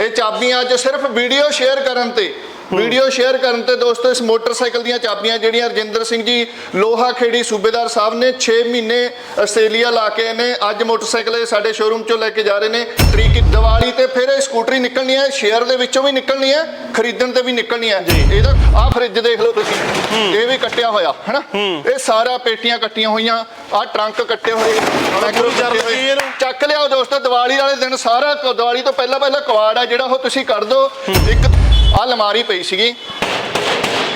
ਇਹ ਚਾਬੀਆਂ 'ਚ ਸਿਰਫ ਵੀਡੀਓ ਸ਼ੇਅਰ ਕਰਨ ਤੇ। ਵੀਡੀਓ ਸ਼ੇਅਰ ਕਰਨ ਤੇ ਦੋਸਤੋ ਇਸ ਮੋਟਰਸਾਈਕਲ ਦੀਆਂ ਚਾਬੀਆਂ ਜਿਹੜੀਆਂ ਰਜਿੰਦਰ ਸਿੰਘ ਜੀ ਲੋਹਾ ਖੇੜੀ ਸੂਬੇਦਾਰ ਸਾਹਿਬ ਨੇ 6 ਮਹੀਨੇ ਆਸਟ੍ਰੇਲੀਆ ਲਾ ਕੇ ਨੇ ਅੱਜ ਮੋਟਰਸਾਈਕਲ ਇਹ ਸਾਡੇ ਸ਼ੋਰੂਮ ਚੋਂ ਲੈ ਕੇ ਜਾ ਰਹੇ ਨੇ। ਤਰੀਕ ਦੀਵਾਲੀ ਤੇ ਫਿਰ ਇਹ ਸਕੂਟਰੀ ਨਿਕਲਣੀ ਹੈ ਸ਼ੇਅਰ ਦੇ ਵਿੱਚੋਂ ਵੀ ਨਿਕਲਣੀ ਹੈ ਖਰੀਦਣ ਤੇ ਵੀ ਨਿਕਲਣੀ ਹੈ। ਇਹਦਾ ਆਹ ਫ੍ਰਿਜ ਦੇਖ ਲਓ ਤੁਸੀਂ। ਇਹ ਵੀ ਕੱਟਿਆ ਹੋਇਆ ਹੈਨਾ? ਇਹ ਸਾਰਾ ਪੇਟੀਆਂ ਕੱਟੀਆਂ ਹੋਈਆਂ ਆਹ ਟਰੰਕ ਕੱਟੇ ਹੋਏ। ਚੱਕ ਲਿਆਓ ਦੋਸਤੋ ਦੀਵਾਲੀ ਵਾਲੇ ਦਿਨ ਸਾਰਾ ਦੀਵਾਲੀ ਤੋਂ ਪਹਿਲਾਂ ਪਹਿਲਾਂ ਕਵਾੜ ਆ ਜਿਹੜਾ ਉਹ ਤੁਸੀਂ ਕੱਢ ਦਿਓ। ਇੱਕ ਆ ਅਲਮਾਰੀ ਪਈ ਸੀਗੀ।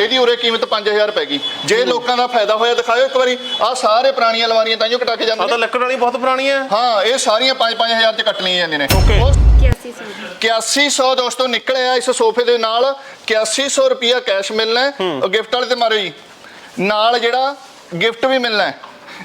ਇਹਦੀ ਉਰੇ ਕੀਮਤ 5000 ਪੈ ਗਈ। ਜੇ ਲੋਕਾਂ ਦਾ ਫਾਇਦਾ ਹੋਇਆ ਦਿਖਾਓ ਇੱਕ ਵਾਰੀ। ਆ ਸਾਰੇ ਪੁਰਾਣੀਆਂ ਅਲਮਾਰੀਆਂ ਤਾਂ ਜੋ ਕਟਾ ਕੇ ਆ ਜਾਂਦੇ ਤਾਂ ਨੇ। ਲੱਕੜ ਵਾਲੀ ਬਹੁਤ ਪੁਰਾਣੀ ਹੈ। ਹਾਂ ਇਹ ਸਾਰੀਆਂ 5-5000 ਚ ਕੱਟ ਲਈਆਂ ਜਾਂਦੀਆਂ ਨੇ। Okay. ਉਹ 81 ਸਾਲ 8100 ਦੋਸਤੋ ਨਿਕਲਿਆ ਇਸ ਸੋਫੇ ਦੇ ਨਾਲ। 8100 ਰੁਪਿਆ ਕੈਸ਼ ਮਿਲਣਾ ਹੈ। ਗਿਫਟ ਵਾਲੇ ਤੇ ਮਾਰੋ ਜੀ। ਨਾਲ ਜਿਹੜਾ ਗਿਫਟ ਵੀ ਮਿਲਣਾ ਹੈ।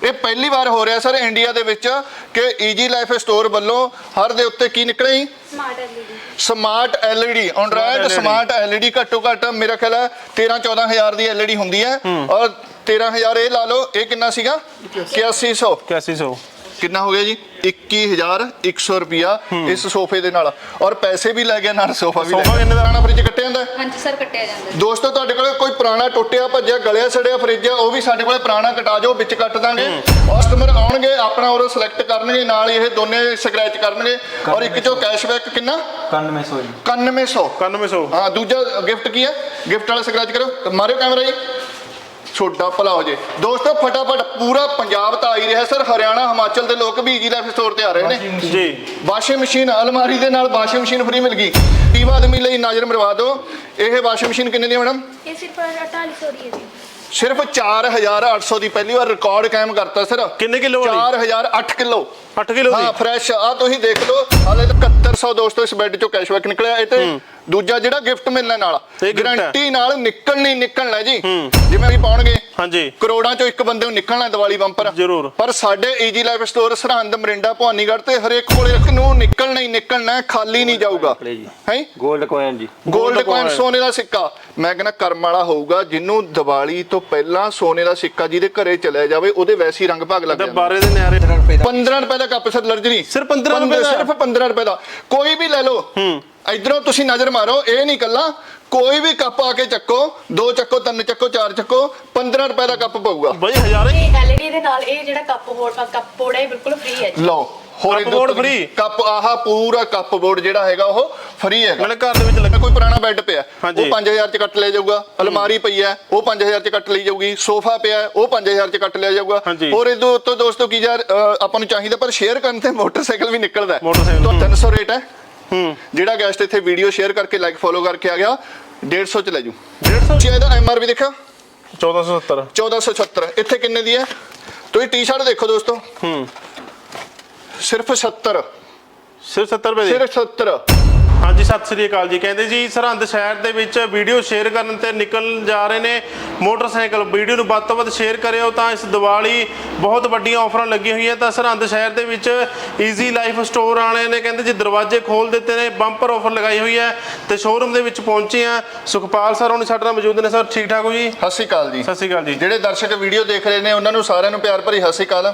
ਇਹ ਪਹਿਲੀ ਵਾਰ ਹੋ ਰਿਹਾ ਸਰ ਇੰਡੀਆ ਦੇ ਵਿੱਚ ਕਿ ਈਜੀ ਲਾਈਫ ਸਟੋਰ ਵੱਲੋਂ ਹਰ ਦੇ ਉੱਤੇ ਕੀ ਨਿਕਲਿਆ ਜੀ? Smart LED smart LED android smart LED ਘੱਟੋ ਘੱਟ ਮੇਰਾ ਖਿਆਲ ਹੈ 13 14000 ਦੀ ਐਲਈਡੀ ਹੁੰਦੀ ਹੈ। ਔਰ 13000 ਇਹ ਲਾ ਲਓ ਇਹ ਕਿੰਨਾ ਸੀਗਾ? 8100 8100 ਕਿੰਨਾ ਹੋ ਗਿਆ ਜੀ? 21100 ਰੁਪਿਆ ਇਸ ਸੋਫੇ ਦੇ ਨਾਲ। ਔਰ ਪੈਸੇ ਵੀ ਲੈ ਗਿਆ ਨਾਲ ਸੋਫਾ ਵੀ ਲੈ ਸੋਫਾ ਕਿੰਨੇ ਦਾ? ਪੁਰਾਣਾ ਫ੍ਰਿਜ ਕੱਟਿਆ ਜਾਂਦਾ? ਹਾਂਜੀ ਸਰ ਕੱਟਿਆ ਜਾਂਦਾ। ਦੋਸਤੋ ਤੁਹਾਡੇ ਕੋਲ ਕੋਈ ਪੁਰਾਣਾ ਟੁੱਟਿਆ ਭੱਜਿਆ ਗਲਿਆ ਸੜਿਆ ਫ੍ਰਿਜ ਆ ਉਹ ਵੀ ਸਾਡੇ ਕੋਲੇ ਪੁਰਾਣਾ ਕਟਾ ਜਾਓ ਵਿੱਚ ਕੱਟ ਦਾਂਗੇ। ਕਸਟਮਰ ਆਉਣਗੇ ਆਪਣਾ ਉਹ ਸਿਲੈਕਟ ਕਰਨਗੇ ਨਾਲ ਹੀ ਇਹ ਦੋਨੇ ਸਕ੍ਰੈਚ ਕਰਨਗੇ। ਔਰ ਇੱਕ ਚੋਂ ਕੈਸ਼ਬੈਕ ਕਿੰਨਾ? 9100 ਜੀ। 9100 9100 ਹਾਂ ਦੂਜਾ ਗਿਫਟ ਕੀ ਹੈ? ਗਿਫਟ ਵਾਲਾ ਸਕ੍ਰੈਚ ਕਰੋ ਮਾਰਿਓ ਕੈਮਰਾ ਜੀ। ਛੋਟਾ ਭਲਾ ਹੋ ਜੇ। ਦੋਸਤੋ ਫਟਾਫਟ ਪੂਰਾ ਪੰਜਾਬ ਤਾਂ ਆ ਹੀ ਰਿਹਾ ਸਰ। ਹਰਿਆਣਾ ਹਿਮਾਚਲ ਦੇ ਲੋਕ ਵੀ ਈਜੀ ਲਾਈਫ ਸਟੋਰ ਤੇ ਆ ਰਹੇ ਨੇ। ਜੀ। ਵਾਸ਼ਿੰਗ ਮਸ਼ੀਨ ਅਲਮਾਰੀ ਦੇ ਨਾਲ ਵਾਸ਼ਿੰਗ ਮਸ਼ੀਨ ਫ੍ਰੀ ਮਿਲ ਗਈ। ਟੀਮ ਆਦਮੀ ਲਈ ਨਜ਼ਰ ਮਰਵਾ ਦਿਓ। ਇਹ ਵਾਸ਼ਿੰਗ ਮਸ਼ੀਨ ਕਿੰਨੇ ਦੀ ਹੈ ਮੈਡਮ? ਇਹ ਸਿਰਫ 4800 ਦੀ ਹੈ ਜੀ। ਸਿਰਫ 4800 ਦੀ। ਪਹਿਲੀ ਵਾਰ ਰਿਕਾਰਡ ਕਾਇਮ ਕਰਤਾ ਸਰ। ਕਿੰਨੇ ਕਿੱਲੋ ਵਾਲੀ? 4000 8 ਕਿਲੋ। 8 ਕਿਲੋ ਹਾਂ ਦੀ ਫਰੈਸ਼ ਆ ਤੁਸੀਂ ਦੇਖ ਲਓ ਹਾਲੇ ਤਾਂ 7100 ਦੋਸਤੋ ਇਸ ਬੈੱਡ ਚੋਂ ਕੈਸ਼ਬੈਕ ਨਿਕਲਿਆ। ਇਹ ਤੇ ਦੂਜਾ ਜਿਹੜਾ ਗਿਫਟ ਮਿਲਣਾ ਹੈ। ਗਾਰੰਟੀ ਨਾਲ ਨਿਕਲਣੀ ਨਿਕਲਣਾ ਜੀ। ਜਿਵੇਂ ਵੀ ਪਾਉਣਗੇ ਹਾਂਜੀ। ਕਰੋੜਾਂ ਚੋਂ ਇੱਕ ਬੰਦੇ ਨੂੰ ਨਿਕਲਣਾ ਦੀਵਾਲੀ ਬੰਪਰ ਜ਼ਰੂਰ। ਪਰ ਸਾਡੇ easy life store Sirhind Morinda Bhawanigarh ਤੇ ਹਰੇਕ ਕੋਲੇ ਇੱਕ ਨੂੰ ਨਿਕਲਣਾ ਹੀ ਨਿਕਲਣਾ ਹੈ, ਖਾਲੀ ਨਹੀਂ ਜਾਊਗਾ। ਹੈ? 골ਡ ਕੋਇਨ ਜੀ 골ਡ ਕੋਇਨ। ਸੋਨੇ ਦਾ ਸਿੱਕਾ। ਮੈਂ ਕਹਿੰਦਾ ਕਰਮ ਵਾਲਾ ਹੋਊਗਾ ਜਿਹਨੂੰ ਦੀਵਾਲੀ ਤੋਂ ਪਹਿਲਾਂ ਸੋਨੇ ਦਾ ਸਿੱਕਾ ਜਿਹਦੇ ਘਰੇ ਚਲਿਆ ਜਾਵੇ ਉਹਦੇ ਵੈਸੇ ਹੀ ਰੰਗ ਭਾਗ ਲੱਗ ਜਾਂਦਾ ਬਾਰੇ ਦੇ ਨਿਆਰੇ 15 ਰੁਪਏ ਦਾ ਕੱਪ ਸਰ ਲਰਜਰੀ ਸਿਰਫ 15 ਰੁਪਏ ਦਾ? ਸਿਰਫ 15 ਰੁਪਏ ਦਾ। ਕੋਈ ਵੀ ਲੈ ਲਓ। ਹੂੰ। ਇਧਰੋਂ ਤੁਸੀਂ ਨਜ਼ਰ ਮਾਰੋ ਇਹ ਨਹੀਂ ਕੱਲਾ ਕੋਈ ਵੀ ਕੱਪ ਆ ਕੇ ਚੱਕੋ ਦੋ ਚੱਕੋ ਤਿੰਨ ਚੱਕੋ ਚਾਰ ਚੱਕੋ 15 ਰੁਪਏ ਦਾ ਕੱਪ ਪਊਗਾ। ਬਈ ਹਜ਼ਾਰੇ ਇਹ ਐਲਈਡੀ ਦੇ ਨਾਲ ਇਹ ਜਿਹੜਾ ਕੱਪ ਹੋੜ ਕੱਪ ਬੋਰਡ ਹੈ ਇਹ ਬਿਲਕੁਲ ਫ੍ਰੀ ਹੈ ਜੀ। ਲਓ ਹੋਰ ਇਹਦੇ ਬੋਰਡ ਉੱਤੇ free? ਕੱਪ ਆਹਾ ਪੂਰਾ ਕੱਪ ਬੋਰਡ ਜਿਹੜਾ ਹੈਗਾ ਉਹ ਫ੍ਰੀ ਹੈਗਾ। ਨਾਲੇ ਘਰ ਦੇ ਵਿੱਚ ਲੱਗਾ। ਕੋਈ ਪੁਰਾਣਾ ਬੈੱਡ ਪਿਆ। ਹਾਂਜੀ। ਉਹ 5000 ਚ ਕੱਟ ਲਿਆ ਜਾਊਗਾ ਅਲਮਾਰੀ ਪਈ ਹੈ ਉਹ 5000 ਚ ਕੱਟ ਲਈ ਜਾਊਗੀ ਸੋਫਾ ਪਿਆ ਹੈ, ਉਹ 5000 ਚ ਕੱਟ ਲਿਆ ਜਾਊਗਾ। ਹਾਂਜੀ। ਹੋਰ ਇਹਦੇ ਉੱਤੋਂ ਦੋਸਤੋ ਕੀ ਯਾਰ ਅ, ਆਪਾਂ ਨੂੰ ਚਾਹੀਦਾ ਪਰ ਸ਼ੇਅਰ ਕਰਨ ਤੇ ਮੋਟਰਸਾਈਕਲ ਵੀ ਨਿਕਲਦਾ ਹੈ। ਮੋਟਰਸਾਈਕਲ। ਤਾਂ 300 ਰੇਟ ਹੈ। ਹੂੰ। ਜਿਹੜਾ ਗੈਸਟ ਇੱਥੇ ਵੀਡੀਓ ਸ਼ੇਅਰ ਕਰਕੇ ਲਾਈਕ ਫੋਲੋ ਕਰਕੇ ਆ ਗਿਆ 150 ਚ ਲੈ ਜੂ। 150 ਜੀ ਇਹਦਾ ਐਮਆਰਪੀ ਦੇਖਿਆ? 1470 1476 ਇੱਥੇ ਕਿੰਨੇ ਦੀ ਹੈ? ਤੁਸੀਂ ਟੀ-ਸ਼ਰਟ ਦੇਖੋ ਦੋਸਤੋ। ਹੂੰ। ਸਿਰਫ 70 ਸਿਰਫ 70 ਰੁਪਏ ਦੀ। ਸਿਰਫ 70 ਹਾਂਜੀ ਸਤਿ ਸ੍ਰੀ ਅਕਾਲ ਜੀ। ਕਹਿੰਦੇ ਜੀ ਸਰਹੰਦ ਸ਼ਹਿਰ ਦੇ ਵਿੱਚ ਵੀਡੀਓ ਸ਼ੇਅਰ ਕਰਨ ਤੇ ਨਿਕਲ ਜਾ ਰਹੇ ਨੇ ਮੋਟਰਸਾਈਕਲ। ਵੀਡੀਓ ਨੂੰ ਵੱਧ ਤੋਂ ਵੱਧ ਸ਼ੇਅਰ ਕਰਿਓ ਤਾਂ ਇਸ ਦੀਵਾਲੀ ਬਹੁਤ ਵੱਡੀਆਂ ਆਫਰਾਂ ਲੱਗੀਆਂ ਹੋਈਆਂ। ਤਾਂ ਸਰਹੰਦ ਸ਼ਹਿਰ ਦੇ ਵਿੱਚ ਈਜ਼ੀ ਲਾਈਫ ਸਟੋਰ ਆਣੇ ਨੇ ਕਹਿੰਦੇ ਜੀ ਦਰਵਾਜ਼ੇ ਖੋਲ ਦਿੱਤੇ ਨੇ ਬੰਪਰ ਆਫਰ ਲਗਾਈ ਹੋਈ ਹੈ ਤੇ ਸ਼ੋਰੂਮ ਦੇ ਵਿੱਚ ਪਹੁੰਚੇ ਆ ਸੁਖਪਾਲ ਸਰ ਹੁਣ ਸਾਡੇ ਨਾਲ ਮੌਜੂਦ ਨੇ। ਸਰ ਠੀਕ ਠਾਕ ਹੋ ਜੀ? ਸਤਿ ਸ਼੍ਰੀ ਅਕਾਲ ਜੀ। ਸਤਿ ਸ੍ਰੀ ਅਕਾਲ ਜੀ। ਜਿਹੜੇ ਦਰਸ਼ਕ ਵੀਡੀਓ ਦੇਖ ਰਹੇ ਨੇ ਉਹਨਾਂ ਨੂੰ ਸਾਰਿਆਂ ਨੂੰ ਪਿਆਰ ਭਰੀ ਸਤਿ ਸ਼੍ਰੀ ਅਕਾਲ।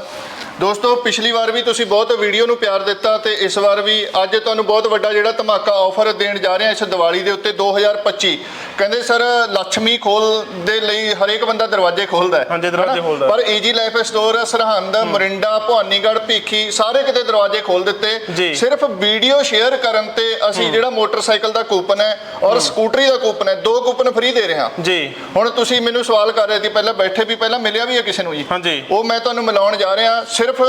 ਦੋਸਤੋ ਪਿਛਲੀ ਵਾਰ ਵੀ ਤੁਸੀਂ ਬਹੁਤ ਵੀਡੀਓ ਨੂੰ ਪਿਆਰ ਦਿੱਤਾ ਤੇ ਇਸ ਵਾਰ ਵੀ ਅੱਜ ਤੁਹਾਨੂੰ ਬਹੁਤ ਵੱਡਾ ਜਿਹੜਾ ਧਮਾਕਾ ਆਫਰ ਦੇਣ ਜਾ ਰਹੇ ਹਾਂ ਇਸ ਦੀਵਾਲੀ ਦੇ ਉੱਤੇ 2025 ਕਹਿੰਦੇ ਸਰ ਲక్ష్ਮੀ ਖੋਲ ਦੇ ਲਈ ਹਰੇਕ ਬੰਦਾ ਦਰਵਾਜ਼ੇ ਖੋਲਦਾ ਹੈ। ਹਾਂਜੀ, ਦਰਵਾਜ਼ੇ? ਖੋਲਦਾ। ਪਰ easy life store Sirhind Morinda Bhawanigarh Bhikhi ਸਾਰੇ ਕਿਤੇ ਦਰਵਾਜ਼ੇ ਖੋਲ। ਦਿੱਤੇ। ਸਿਰਫ ਵੀਡੀਓ ਸ਼ੇਅਰ ਕਰਨ ਤੇ ਅਸੀਂ ਜਿਹੜਾ ਮੋਟਰਸਾਈਕਲ ਦਾ ਕੂਪਨ ਹੈ ਔਰ ਸਕੂਟਰੀ ਦਾ ਕੂਪਨ ਹੈ ਦੋ ਕੂਪਨ ਫ੍ਰੀ ਦੇ ਰਹੇ। ਹਾਂ ਜੀ। ਹੁਣ ਤੁਸੀਂ ਮੈਨੂੰ ਸਵਾਲ ਕਰ ਰਹੇ ਸੀ ਪਹਿਲਾਂ ਬੈਠੇ ਵੀ ਪਹਿਲਾਂ ਮਿਲਿਆ ਵੀ ਹੈ ਕਿਸੇ ਨੂੰ ਜੀ? ਹਾਂਜੀ। ਉਹ ਮੈਂ ਤੁਹਾਨੂੰ ਮਿਲਾਉਣ ਜਾ ਰਿਹਾ ਸਿਰਫ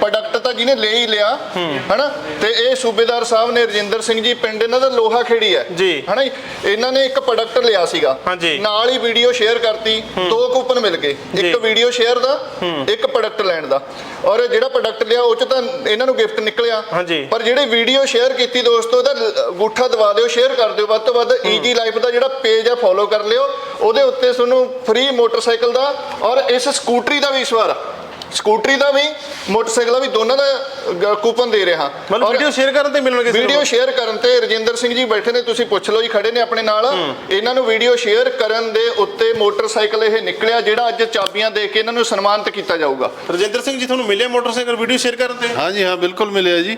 ਪ੍ਰੋਡਕਟ ਤਾਂ ਜਿਹਨੇ ਲੈ ਹੀ ਲਿਆ ਹਨਾ? ਤੇ ਇਹ ਸੂਬੇਦਾਰ ਸਾਹਿਬ ਨੇ ਰਜਿੰਦਰ ਸਿੰਘ ਜੀ ਪਿੰਡ ਇਹਨਾਂ ਦਾ ਲੋਹਾ ਖੇੜੀ ਹੈ। ਜੀ। ਹਨਾ ਜੀ? ਇਹਨਾਂ ਨੇ ਇੱਕ ਪ੍ਰੋਡਕਟ ਲਿਆ ਸੀਗਾ। ਹਾਂਜੀ। ਨਾਲ ਹੀ ਵੀਡੀਓ ਸ਼ੇਅਰ ਕਰਤੀ। ਦੋ ਕੂਪਨ ਮਿਲ ਗਏ। ਜੀ। ਇੱਕ ਵੀਡੀਓ ਸ਼ੇਅਰ ਦਾ ਇੱਕ ਪ੍ਰੋਡਕਟ ਲੈਣ ਦਾ। ਔਰ ਜਿਹੜਾ ਪ੍ਰੋਡਕਟ ਲਿਆ ਉਹ ਚ ਤਾਂ ਇਹਨਾਂ ਨੂੰ ਗਿਫਟ ਨਿਕਲਿਆ। ਹਾਂਜੀ। ਪਰ ਜਿਹੜੇ ਵੀਡੀਓ ਸ਼ੇਅਰ ਕੀਤੀ ਦੋਸਤੋ ਉਹਦਾ ਲ- ਦਬਾ ਦਿਓ ਸ਼ੇਅਰ ਕਰ ਦਿਓ। ਵੱਧ ਤੋਂ ਵੱਧ ਈਜੀ ਲਾਈਫ ਦਾ ਜਿਹੜਾ ਪੇਜ ਆ ਫੋਲੋ ਕਰ ਲਿਓ। ਉਹਦੇ ਉੱਤੇ ਤੁਹਾਨੂੰ ਫ੍ਰੀ ਮੋਟਰਸਾਈਕਲ ਦਾ ਔਰ ਇਸ ਸਕੂਟਰੀ ਦਾ ਵੀ ਇਸ ਵਾਰ ਸਕੂਟਰੀ ਦਾ ਵੀ ਮੋਟਰਸਾਈਕਲ ਦਾ ਵੀ ਦੋਨਾਂ ਦਾ ਕੂਪਨ ਦੇ ਰਿਹਾ। ਮਤਲਬ ਵੀਡੀਓ ਸ਼ੇਅਰ ਕਰਨ ਤੇ ਮਿਲਣਗੇ? ਵੀਡੀਓ ਸ਼ੇਅਰ ਕਰਨ ਤੇ ਰਜਿੰਦਰ ਸਿੰਘ ਜੀ ਬੈਠੇ ਨੇ ਤੁਸੀਂ ਪੁੱਛ ਲਓ ਜੀ ਖੜੇ ਨੇ ਆਪਣੇ ਨਾਲ। ਇਹਨਾਂ ਨੂੰ ਵੀਡੀਓ ਸ਼ੇਅਰ ਕਰਨ ਦੇ ਉੱਤੇ ਮੋਟਰਸਾਈਕਲ ਇਹ ਨਿਕਲਿਆ ਜਿਹੜਾ ਅੱਜ ਚਾਬੀਆਂ ਦੇ ਕੇ ਇਹਨਾਂ ਨੂੰ ਸਨਮਾਨਿਤ ਕੀਤਾ ਜਾਊਗਾ। ਰਜਿੰਦਰ ਸਿੰਘ ਜੀ ਤੁਹਾਨੂੰ ਮਿਲੇ ਮੋਟਰਸਾਈਕਲ ਵੀਡੀਓ ਸ਼ੇਅਰ ਕਰਨ ਤੇ? ਹਾਂਜੀ ਹਾਂ ਬਿਲਕੁਲ ਮਿਲਿਆ ਜੀ।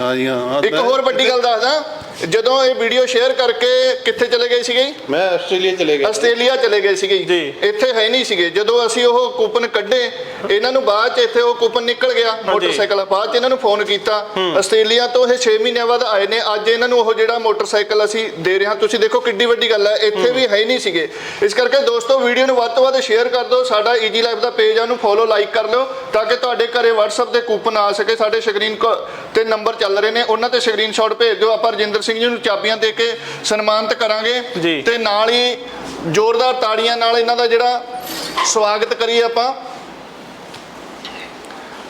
ਹਾਂਜੀ ਹਾਂ ਇੱਕ ਹੋਰ ਵੱਡੀ ਗੱਲ ਦੱਸਦਾ। ਜਦੋਂ ਇਹ ਵੀਡੀਓ ਸ਼ੇਅਰ ਕਰਕੇ ਕਿੱਥੇ ਚਲੇ ਗਏ ਸੀਗੇ? ਮੈਂ ਆਸਟ੍ਰੇਲੀਆ ਚਲੇ ਗਿਆ ਆਸਟ੍ਰੇਲੀਆ ਚਲੇ ਗਏ ਸੀਗੇ ਜੀ। ਇੱਥੇ ਹੈ ਨਹੀਂ ਸੀਗੇ। ਜਦੋਂ ਅਸੀਂ ਉਹ ਕੂਪਨ ਕੱਢੇ ਇਹਨਾਂ ਨੂੰ ਬਾਅਦ ਚ ਇੱਥੇ ਉਹ ਕੂਪਨ ਨਿਕਲ ਗਿਆ ਮੋਟਰਸਾਈਕਲ। ਬਾਅਦ ਚ ਇਹਨਾਂ ਨੂੰ ਫੋਨ ਕੀਤਾ। ਆਸਟ੍ਰੇਲੀਆ ਤੋਂ ਇਹ 6 ਮਹੀਨਿਆਂ ਬਾਅਦ ਆਏ ਨੇ। ਅੱਜ ਇਹਨਾਂ ਨੂੰ ਉਹ ਜਿਹੜਾ ਮੋਟਰਸਾਈਕਲ ਅਸੀਂ ਦੇ ਰਹੇ ਹਾਂ ਤੁਸੀਂ ਦੇਖੋ ਕਿੱਡੀ ਵੱਡੀ ਗੱਲ ਹੈ। ਇੱਥੇ ਵੀ ਹੈ ਨਹੀਂ ਸੀਗੇ। ਇਸ ਕਰਕੇ ਦੋਸਤੋ ਵੀਡੀਓ ਨੂੰ ਵੱਧ ਤੋਂ ਵੱਧ ਸ਼ੇਅਰ ਕਰ ਦਿਓ। ਸਾਡਾ ਈਜੀ ਲਾਈਫ ਦਾ ਪੇਜ ਆ ਉਹਨੂੰ ਫੋਲੋ ਲਾਈਕ ਕਰ ਲਿਓ ਤਾਂ ਕਿ ਤੁਹਾਡੇ ਘਰੇ WhatsApp ਤੇ ਕੂਪਨ ਆ ਸਕੇ। ਸਾਡੇ ਸਕਰੀਨ ਤੇ ਨੰਬਰ ਚੱਲ ਰਹੇ ਨੇ। ਉਹਨਾਂ ਤੇ ਸਕਰੀਨਸ਼ਾਟ ਭੇਜ ਦਿਓ। ਆਪਾਂ ਰਜਿੰਦਰ ਸਿੰਘ ਜੀ ਨੂੰ ਚਾਬੀਆਂ ਦੇ ਕੇ ਸਨਮਾਨਿਤ ਕਰਾਂਗੇ। ਤੇ ਨਾਲ ਹੀ ਜ਼ੋਰਦਾਰ ਤਾੜੀਆਂ ਨਾਲ ਇਹਨਾਂ ਦਾ ਜਿਹੜਾ ਸਵਾਗਤ ਕਰੀਏ ਆਪਾਂ।